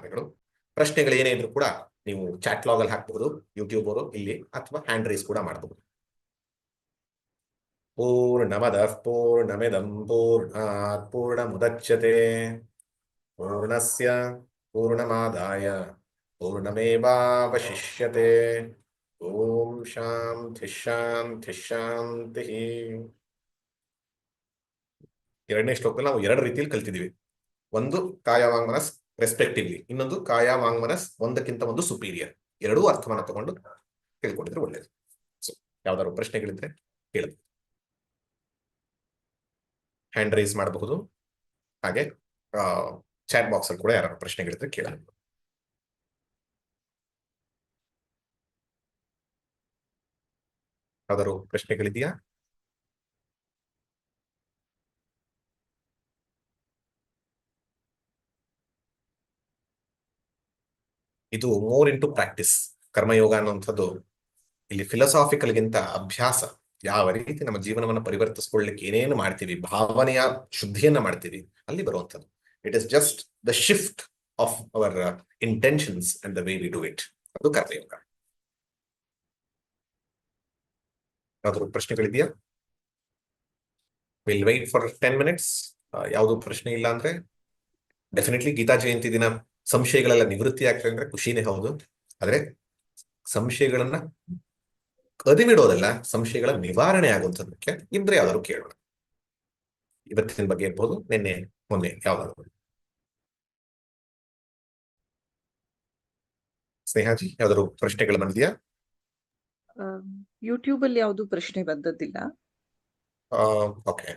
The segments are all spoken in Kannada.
ಧನ್ಯವಾದಗಳು ಪ್ರಶ್ನೆಗಳು ಏನೇ ಇದ್ರು ಕೂಡ ನೀವು ಚಾಟ್ ಲಾಗ್ ಅಲ್ಲಿ ಹಾಕಬಹುದು ಯೂಟ್ಯೂಬ್ ಅವರು ಇಲ್ಲಿ ಅಥವಾ ಹ್ಯಾಂಡ್ ರೈಸ್ ಕೂಡ ಮಾಡಬಹುದು. ಪೂರ್ಣಮದ ಪೂರ್ಣಮಿದಂ ಪೂರ್ಣಾತ್ ಪೂರ್ಣಮುದಚ್ಯತೆ. ಪೂರ್ಣಸ್ಯ ಪೂರ್ಣಮಾದಾಯ. ಪೂರ್ಣಮೇವಾವಶಿಷ್ಯತೆ. ಓಂ ಶಾಂತಿ ಶಾಂತಿ ಶಾಂತಿ. ಎರಡನೇ ಶ್ಲೋಕದಲ್ಲಿ ನಾವು ಎರಡು ರೀತಿಯಲ್ಲಿ ಕಲ್ತಿದ್ದೀವಿ. ಒಂದು ಕಾಯ ವಾಂಗ್ಮನಸ್ ರೆಸ್ಪೆಕ್ಟಿವ್ಲಿ ಇನ್ನೊಂದು ಕಾಯ ವಾಂಗ್ಮನಸ್ ಒಂದಕ್ಕಿಂತ ಒಂದು ಸುಪೀರಿಯರ್ ಎರಡೂ ಅರ್ಥವನ್ನ ತಗೊಂಡು ತಿಳ್ಕೊಂಡಿದ್ರೆ ಒಳ್ಳೇದು. ಸೊ ಯಾವ್ದಾದ್ರು ಪ್ರಶ್ನೆಗಳಿದ್ರೆ ಕೇಳಬಹುದು ಹ್ಯಾಂಡ್ ರೈಸ್ ಮಾಡಬಹುದು. ಹಾಗೆ ಚಾಟ್ ಬಾಕ್ಸ್ ಅಲ್ಲಿ ಕೂಡ ಯಾರು ಪ್ರಶ್ನೆಗಳಿದ್ರೆ ಕೇಳಬಹುದು ಯಾವ್ದಾದ್ರು ಪ್ರಶ್ನೆಗಳಿದೆಯಾ? ಇದು ಮೋರ್ ಇಂಟು ಪ್ರಾಕ್ಟಿಸ್ ಕರ್ಮಯೋಗ ಅನ್ನುವಂಥದ್ದು ಇಲ್ಲಿ ಫಿಲಸಾಫಿಕಲ್ಗಿಂತ ಅಭ್ಯಾಸ. ಯಾವ ರೀತಿ ನಮ್ಮ ಜೀವನವನ್ನು ಪರಿವರ್ತಿಸ್ಕೊಳ್ಳಿಕ್ಕೆ ಏನೇನು ಮಾಡ್ತೀವಿ, ಭಾವನೆಯ ಶುದ್ಧಿಯನ್ನ ಮಾಡ್ತೀವಿ, ಅಲ್ಲಿ ಬರುವಂಥದ್ದು. It is just the shift of our intentions and the way we do it ಅದು ಕರ್ಮಯೋಗ. ಯಾವ್ದಾದ್ರು ಪ್ರಶ್ನೆಗಳಿದೆಯಾ? Will wait for ten minutes ಯಾವುದು ಪ್ರಶ್ನೆ ಇಲ್ಲ ಅಂದ್ರೆ ಡೆಫಿನೆಟ್ಲಿ ಗೀತಾ ಜಯಂತಿ ದಿನ ಸಂಶಯಗಳೆಲ್ಲ ನಿವೃತ್ತಿ ಆಗ್ತದೆ ಅಂದ್ರೆ ಖುಷಿನೇ ಹೌದು. ಆದ್ರೆ ಸಂಶಯಗಳನ್ನ ಕದಿಮಿಡೋದಲ್ಲ ಸಂಶಯಗಳ ನಿವಾರಣೆ ಆಗುವಂಥದಕ್ಕೆ ಇದ್ರೆ ಯಾವ್ದಾದ್ರು ಕೇಳೋಣ. ಇವತ್ತಿನ ಬಗ್ಗೆ ಇರ್ಬೋದು ನಿನ್ನೆ ಮೊನ್ನೆ ಯಾವ್ದಾದ್ರು ಸ್ನೇಹಾಜಿ ಯಾವ್ದಾದ್ರು ಪ್ರಶ್ನೆಗಳು ಬಂದಿದೆಯಾ ಯೂಟ್ಯೂಬ್ ಅಲ್ಲಿ ಯಾವುದು ಪ್ರಶ್ನೆ ಬಂದದ್ದಿಲ್ಲ. ಓಕೆ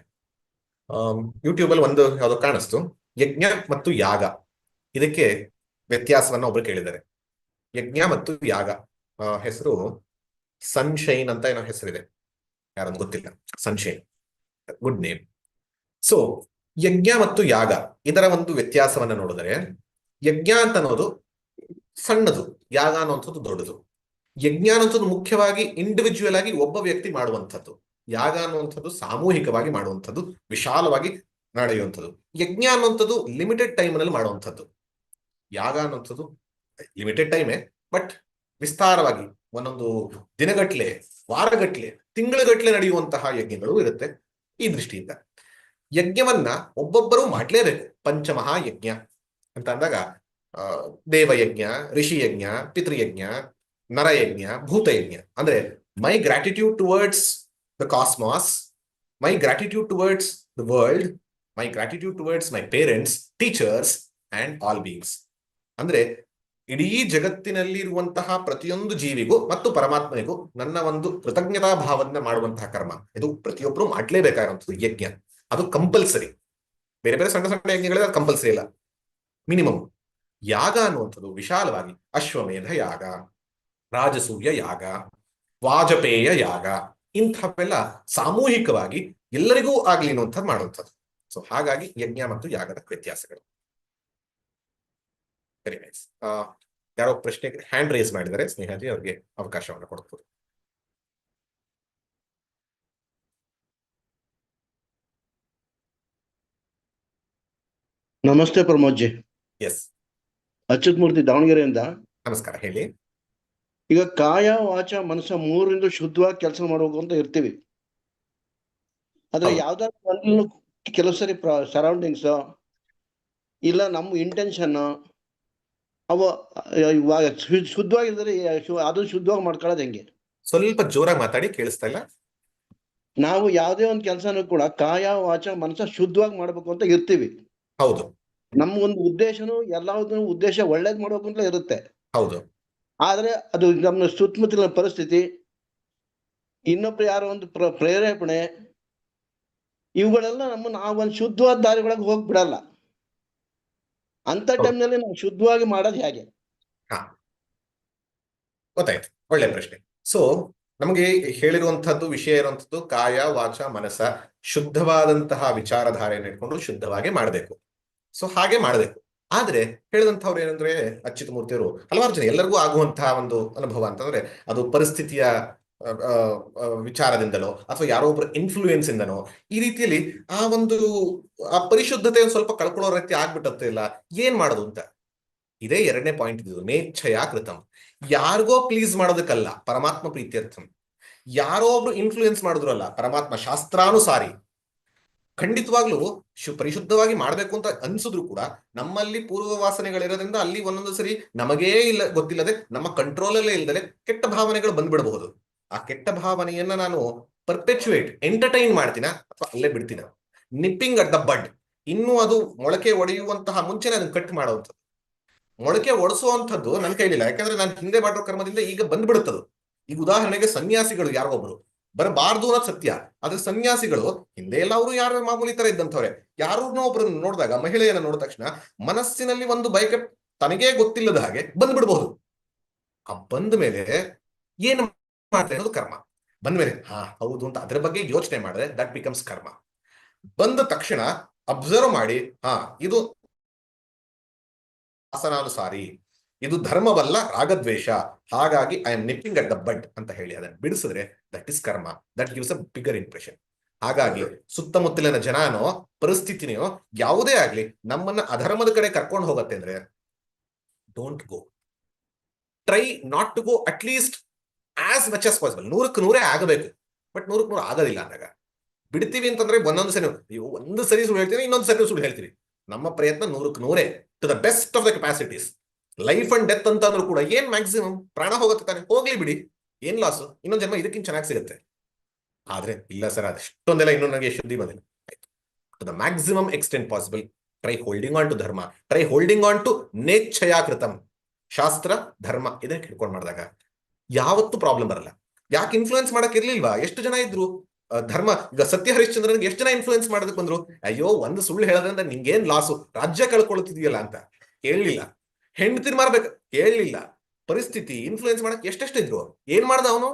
ಯೂಟ್ಯೂಬ್ ಅಲ್ಲಿ ಒಂದು ಯಾವ್ದು ಕಾಣಿಸ್ತು. ಯಜ್ಞ ಮತ್ತು ಯಾಗ. ಇದಕ್ಕೆ ವ್ಯತ್ಯಾಸವನ್ನ ಒಬ್ರು ಕೇಳಿದ್ದಾರೆ. ಯಜ್ಞ ಮತ್ತು ಯಾಗ. ಹೆಸರು ಸನ್ಶೈನ್ ಅಂತ ಏನೋ ಹೆಸರಿದೆ. ಯಾರಂತ ಗೊತ್ತಿಲ್ಲ. ಸನ್ಶೈನ್ ಗುಡ್ ನೇಮ್ ಸೊ ಯಜ್ಞ ಮತ್ತು ಯಾಗ ಇದರ ಒಂದು ವ್ಯತ್ಯಾಸವನ್ನ ನೋಡಿದರೆ ಯಜ್ಞ ಅಂತ ಅನ್ನೋದು ಸಣ್ಣದು, ಯಾಗ ಅನ್ನುವಂಥದ್ದು ದೊಡ್ಡದು. ಯಜ್ಞ ಅನ್ನೋದು ಮುಖ್ಯವಾಗಿ ಇಂಡಿವಿಜುವಲ್ ಆಗಿ ಒಬ್ಬ ವ್ಯಕ್ತಿ ಮಾಡುವಂಥದ್ದು. ಯಾಗ ಅನ್ನುವಂಥದ್ದು ಸಾಮೂಹಿಕವಾಗಿ ಮಾಡುವಂಥದ್ದು, ವಿಶಾಲವಾಗಿ ನಡೆಯುವಂಥದ್ದು. ಯಜ್ಞ ಅನ್ನುವಂಥದ್ದು ಲಿಮಿಟೆಡ್ ಟೈಮ್ನಲ್ಲಿ ಮಾಡುವಂಥದ್ದು. ಯಾಗ ಅನ್ನೋಂಥದ್ದು ಲಿಮಿಟೆಡ್ ಟೈಮೇ ಬಟ್ ವಿಸ್ತಾರವಾಗಿ ಒಂದೊಂದು ದಿನಗಟ್ಲೆ, ವಾರಗಟ್ಲೆ, ತಿಂಗಳಗಟ್ಲೆ ನಡೆಯುವಂತಹ ಯಜ್ಞಗಳು ಇರುತ್ತೆ ಈ ದೃಷ್ಟಿಯಿಂದ. ಯಜ್ಞವನ್ನ ಒಬ್ಬೊಬ್ಬರು ಮಾಡಲೇಬೇಕು. ಪಂಚಮಹಾ ಯಜ್ಞ ಅಂತ ಅಂದಾಗ ದೇವಯಜ್ಞ ಋಷಿಯಜ್ಞ ಪಿತೃಯಜ್ಞ ನರಯಜ್ಞ ಭೂತಯಜ್ಞ ಅಂದ್ರೆ my gratitude towards the cosmos my gratitude towards the world my gratitude towards my parents teachers and all beings ಅಂದ್ರೆ ಇಡೀ ಜಗತ್ತಿನಲ್ಲಿ ಇರುವಂತಹ ಪ್ರತಿಯೊಂದು ಜೀವಿಗೂ ಮತ್ತು ಪರಮಾತ್ಮನಿಗೂ ನನ್ನ ಒಂದು ಕೃತಜ್ಞತಾ ಭಾವನೆ ಮಾಡುವಂತಹ ಕರ್ಮ. ಇದು ಪ್ರತಿಯೊಬ್ಬರು ಮಾಡ್ಲೇಬೇಕಾಗಿರುವಂಥದ್ದು ಯಜ್ಞ. ಅದು ಕಂಪಲ್ಸರಿ ಬೇರೆ ಬೇರೆ ಸಣ್ಣ ಸಣ್ಣ ಯಜ್ಞಗಳಿದೆ ಅದು ಕಂಪಲ್ಸರಿ ಇಲ್ಲ ಮಿನಿಮಮ್ ಯಾಗ ಅನ್ನುವಂಥದ್ದು ವಿಶಾಲವಾಗಿ ಅಶ್ವಮೇಧ ಯಾಗ, ರಾಜಸೂಯ ಯಾಗ, ವಾಜಪೇಯ ಯಾಗ, ಇಂಥವೆಲ್ಲ ಸಾಮೂಹಿಕವಾಗಿ ಎಲ್ಲರಿಗೂ ಆಗ್ಲಿ ಅನ್ನುವಂಥದ್ದು ಮಾಡುವಂಥದ್ದು. ಸೊ ಹಾಗಾಗಿ ಯಜ್ಞ ಮತ್ತು ಯಾಗದ ವ್ಯತ್ಯಾಸಗಳು. ವೆರಿ ನೈಸ್ ಯಾರೋ ಪ್ರಶ್ನೆ ಹ್ಯಾಂಡ್ ರೇಸ್ ಮಾಡಿದರೆ ಸ್ನೇಹಾಜಿ ಅವರಿಗೆ ಅವಕಾಶವನ್ನು ಕೊಡ್ಬೋದು. ನಮಸ್ತೆ ಪ್ರಮೋದ್ಜಿ ಎಸ್ ಅಚ್ಯುತ್ ಮೂರ್ತಿ ದಾವಣಗೆರೆಯಿಂದ. ನಮಸ್ಕಾರ ಹೇಳಿ. ಈಗ ಕಾಯ ವಾಚ ಮನಸ್ಸ ಮೂರರಿಂದ ಶುದ್ಧವಾಗಿ ಕೆಲಸ ಮಾಡಬೇಕು ಅಂತ ಇರ್ತೀವಿ. ಆದ್ರೆ. ಯಾವ್ದಾದ್ರು ಕೆಲವು ಸರಿ ಸರೌಂಡಿಂಗ್ಸ್ ಇಲ್ಲ ನಮ್ಮ ಇಂಟೆನ್ಷನ್ ಅವ ಇವಾಗ ಶುದ್ಧವಾಗಿದ್ರೆ ಅದು ಶುದ್ಧವಾಗಿ ಮಾಡ್ಕೊಳ್ಳೋದು ಹೆಂಗೆ? ಸ್ವಲ್ಪ ಜೋರಾಗಿ ಮಾತಾಡಿ ಕೇಳಿಸ್ತಾ ಇಲ್ಲ? ನಾವು ಯಾವುದೇ ಒಂದು ಕೆಲಸನೂ ಕೂಡ ಕಾಯ ವಾಚ ಮನಸ್ಸ ಶುದ್ಧವಾಗಿ ಮಾಡ್ಬೇಕು ಅಂತ ಇರ್ತೀವಿ. ಹೌದು. ನಮ್ಗೊಂದು ಒಂದು ಉದ್ದೇಶನು ಎಲ್ಲದನ್ನು ಉದ್ದೇಶ ಒಳ್ಳೇದ್ ಮಾಡ್ಬೇಕು ಅಂತ ಇರುತ್ತೆ. ಹೌದು. ಆದ್ರೆ ಅದು ನಮ್ಮ ಸುತ್ತಮುತ್ತಲಿನ ಪರಿಸ್ಥಿತಿ ಇನ್ನೊಬ್ರು ಯಾರೋ ಒಂದು ಪ್ರ ಪ್ರೇರೇಪಣೆ ಇವುಗಳೆಲ್ಲ ನಮ್ಮ ಆ ಒಂದು ಶುದ್ಧವಾದ ದಾರಿಗಳಿಗೆ ಹೋಗಿ ಬಿಡಲ್ಲ ಅಂತ ಟೈಮ್ ಟೈಮ್ನಲ್ಲಿ ನಾವು ಶುದ್ಧವಾಗಿ ಮಾಡೋದು ಹೇಗೆ? ಗೊತ್ತಾಯ್ತು. ಒಳ್ಳೆ ಪ್ರಶ್ನೆ. ಸೊ ನಮಗೆ ಹೇಳಿರುವಂತಹದ್ದು ವಿಷಯ ಇರುವಂತದ್ದು ಕಾಯ ವಾಚ ಮನಸ್ಸ ಶುದ್ಧವಾದಂತಹ ವಿಚಾರಧಾರೆಯನ್ನು ಇಟ್ಕೊಂಡು ಶುದ್ಧವಾಗಿ ಮಾಡಬೇಕು. ಸೊ ಹಾಗೆ ಮಾಡಬೇಕು. ಆದ್ರೆ ಹೇಳಿದಂಥವ್ರು ಏನಂದ್ರೆ ಅಚ್ಯುತ ಮೂರ್ತಿಯವರು ಹಲವಾರು ಜನ ಎಲ್ಲರಿಗೂ ಆಗುವಂತಹ ಒಂದು ಅನುಭವ ಅಂತಂದ್ರೆ ಅದು ಪರಿಸ್ಥಿತಿಯ ವಿಚಾರದಿಂದಲೋ ಅಥವಾ ಯಾರೋ ಒಬ್ಬರ ಇನ್ಫ್ಲೂಯೆನ್ಸ್ ಇಂದನೋ ಈ ರೀತಿಯಲ್ಲಿ ಆ ಒಂದು, ಆ ಪರಿಶುದ್ಧತೆ ಸ್ವಲ್ಪ ಕಳ್ಕೊಳ್ಳೋ ರೀತಿ ಆಗ್ಬಿಟ್ಟತ್ತೆ ಇಲ್ಲ, ಏನ್ ಮಾಡೋದು ಅಂತ? ಇದೇ ಎರಡನೇ ಪಾಯಿಂಟ್ ಇದು ಮೇಚ್ಛಯ ಕೃತಂ ಯಾರಿಗೋ ಪ್ಲೀಸ್ ಮಾಡೋದಕ್ಕಲ್ಲ, ಪರಮಾತ್ಮ ಪ್ರೀತ್ಯರ್ಥಂ. ಯಾರೋ ಒಬ್ರು ಇನ್ಫ್ಲೂಯೆನ್ಸ್ ಮಾಡಿದ್ರಲ್ಲ ಪರಮಾತ್ಮ ಶಾಸ್ತ್ರಾನುಸಾರಿ, ಖಂಡಿತವಾಗ್ಲೂ ಶು, ಪರಿಶುದ್ಧವಾಗಿ ಮಾಡ್ಬೇಕು ಅಂತ ಅನ್ಸಿದ್ರು ಕೂಡ, ನಮ್ಮಲ್ಲಿ ಪೂರ್ವ ವಾಸನೆಗಳಿರೋದ್ರಿಂದ ಅಲ್ಲಿ ಒಂದೊಂದು ಸರಿ ನಮಗೇ ಇಲ್ಲ, ಗೊತ್ತಿಲ್ಲದೆ, ನಮ್ಮ ಕಂಟ್ರೋಲಲ್ಲೇ ಇಲ್ಲದೆ ಕೆಟ್ಟ ಭಾವನೆಗಳು ಬಂದ್ಬಿಡಬಹುದು. ಆ ಕೆಟ್ಟ ಭಾವನೆಯನ್ನ ನಾನು ಪರ್ಪೆಚುಯೇಟ್ ಎಂಟರ್ಟೈನ್ ಮಾಡ್ತೀನ ಅಥವಾ ಅಲ್ಲೇ ಬಿಡ್ತೀನ? ನಿಪ್ಪಿಂಗ್ ಅಟ್ ದ ಬಡ್ ಇನ್ನು ಅದು ಮೊಳಕೆ ಒಡೆಯುವಂತಹ ಮುಂಚೆನೆ ಅದನ್ನು ಕಟ್ ಮಾಡುವಂಥದ್ದು. ಮೊಳಕೆ ಒಡಿಸುವಂಥದ್ದು ನನ್ನ ಕೈಲಿಲ್ಲ. ಯಾಕಂದ್ರೆ ನಾನು ಹಿಂದೆ ಮಾಡಿರೋ ಕರ್ಮದಿಂದ ಈಗ ಬಂದ್ಬಿಡುತ್ತದು. ಈಗ ಉದಾಹರಣೆಗೆ ಸನ್ಯಾಸಿಗಳು ಯಾರೋ ಒಬ್ರು ಬರಬಾರ್ದು ಅನ್ನೋದು ಸತ್ಯ. ಆದ್ರೆ ಸನ್ಯಾಸಿಗಳು, ಹಿಂದೆ ಎಲ್ಲ ಅವರು ಯಾರು ಮಾಮೂಲಿ ತರ ಇದ್ದಂಥವ್ರೆ. ಯಾರನ್ನೋ ಒಬ್ಬರನ್ನು ನೋಡಿದಾಗ, ಮಹಿಳೆಯನ್ನ ನೋಡಿದ ತಕ್ಷಣ ಮನಸ್ಸಿನಲ್ಲಿ ಒಂದು ಬಯಕೆ ತನಗೇ ಗೊತ್ತಿಲ್ಲದ ಹಾಗೆ ಬಂದ್ಬಿಡ್ಬಹುದು. ಆ ಬಂದ ಮೇಲೆ ಏನ್ ಮಾಡ್ತಾರೆ ಅನ್ನೋದು ಕರ್ಮ. ಬಂದ ಮೇಲೆ ಹಾ, ಹೌದು ಅಂತ ಅದ್ರ ಬಗ್ಗೆ ಯೋಚನೆ ಮಾಡಿದ್ರೆ ದಟ್ ಬಿಕಮ್ಸ್ ಕರ್ಮ. ಬಂದ ತಕ್ಷಣ ಅಬ್ಸರ್ವ್ ಮಾಡಿ, ಹಾ, ಇದು ಆಸನಾನುಸಾರಿ, ಇದು ಧರ್ಮವಲ್ಲ, ರಾಗದ್ವೇಷ, ಹಾಗಾಗಿ I am nipping at the bud ಅಂತ ಹೇಳಿ ಅದನ್ನ ಬಿಡಿಸಿದ್ರೆ ದಟ್ ಇಸ್ ಕರ್ಮ. That gives a bigger impression ಹಾಗಾಗಿ ಸುತ್ತಮುತ್ತಲಿನ ಜನನೋ ಪರಿಸ್ಥಿತಿನೋ ಯಾವುದೇ ಆಗ್ಲಿ ನಮ್ಮನ್ನ ಅಧರ್ಮದ ಕಡೆ ಕರ್ಕೊಂಡು ಹೋಗತ್ತೆ ಅಂದ್ರೆ don't go try not to go at least as much as possible ನೂರಕ್ಕೆ ನೂರೇ ಆಗಬೇಕು. ಬಟ್ ನೂರಕ್ಕೆ ನೂರು ಆಗೋದಿಲ್ಲ ಅಂದಾಗ. ಬಿಡ್ತೀವಿ ಅಂತಂದ್ರೆ ಒಂದೊಂದು ಸರಿ ನೀವು ಒಂದು ಸರಿ ಸುಳ್ಳು ಹೇಳ್ತೀನಿ ಇನ್ನೊಂದು ಸರಿ ಸುಳ್ಳು ಹೇಳ್ತೀನಿ ನಮ್ಮ ಪ್ರಯತ್ನ ನೂರಕ್ಕೆ ನೂರೇ. To the best of the capacities life and death ಅಂತ ಅಂದ್ರೂ ಕೂಡ ಏನ್ ಮ್ಯಾಕ್ಸಿಮಮ್ ಪ್ರಾಣ ಹೋಗುತ್ತೆ ತಾನೆ. ಹೋಗ್ಲಿ ಬಿಡಿ. ಏನ್ ಲಾಸ್ ಇನ್ನೊಂದು ಜನ್ಮ ಇದಕ್ಕಿಂತ ಚೆನ್ನಾಗಿ ಸಿಗುತ್ತೆ. ಆದ್ರೆ ಇಲ್ಲ ಸರ್, ಅದಷ್ಟೊಂದೆಲ್ಲ ಇನ್ನೂ ನನಗೆ ಶುದ್ಧಿ ಬಂದಿಲ್ಲ. To the maximum extent possible try holding on to dharma try holding on to ನೇಚ್ಛಯಾಕೃತಂ. ಶಾಸ್ತ್ರ, ಧರ್ಮ ಇದನ್ನ ಹಿಡ್ಕೊಂಡು ಮಾಡಿದಾಗ. ಯಾವತ್ತೂ ಪ್ರಾಬ್ಲಮ್ ಬರಲ್ಲ. ಯಾಕೆ ಇನ್ಫ್ಲೂಯೆನ್ಸ್ ಮಾಡಕ್ ಇರ್ಲಿಲ್ವಾ? ಎಷ್ಟು ಜನ ಇದ್ರು? ಧರ್ಮ, ಈಗ ಸತ್ಯ ಹರಿಶ್ಚಂದ್ರನ್ಗೆ ಎಷ್ಟು ಜನ ಇನ್ಫ್ಲೂಯೆನ್ಸ್ ಮಾಡೋದಕ್ಕೆ ಬಂದ್ರು? ಅಯ್ಯೋ, ಒಂದು ಸುಳ್ಳು ಹೇಳೋದ್ರಿಂದ ನಿಂಗೇನ್ ಲಾಸು ರಾಜ್ಯ ಕಳ್ಕೊಳ್ತಿದೀಯಲ್ಲ ಅಂತ. ಹೇಳಲಿಲ್ಲ ಹೆಂಡತಿರ್ ಮಾರ್ಬೇಕು. ಹೇಳಲಿಲ್ಲ ಪರಿಸ್ಥಿತಿ ಇನ್ಫ್ಲೂಯೆನ್ಸ್ ಮಾಡಕ್ ಎಷ್ಟೆಷ್ಟು ಇದ್ರು ಏನ್ ಮಾಡ್ದ ಅವನು?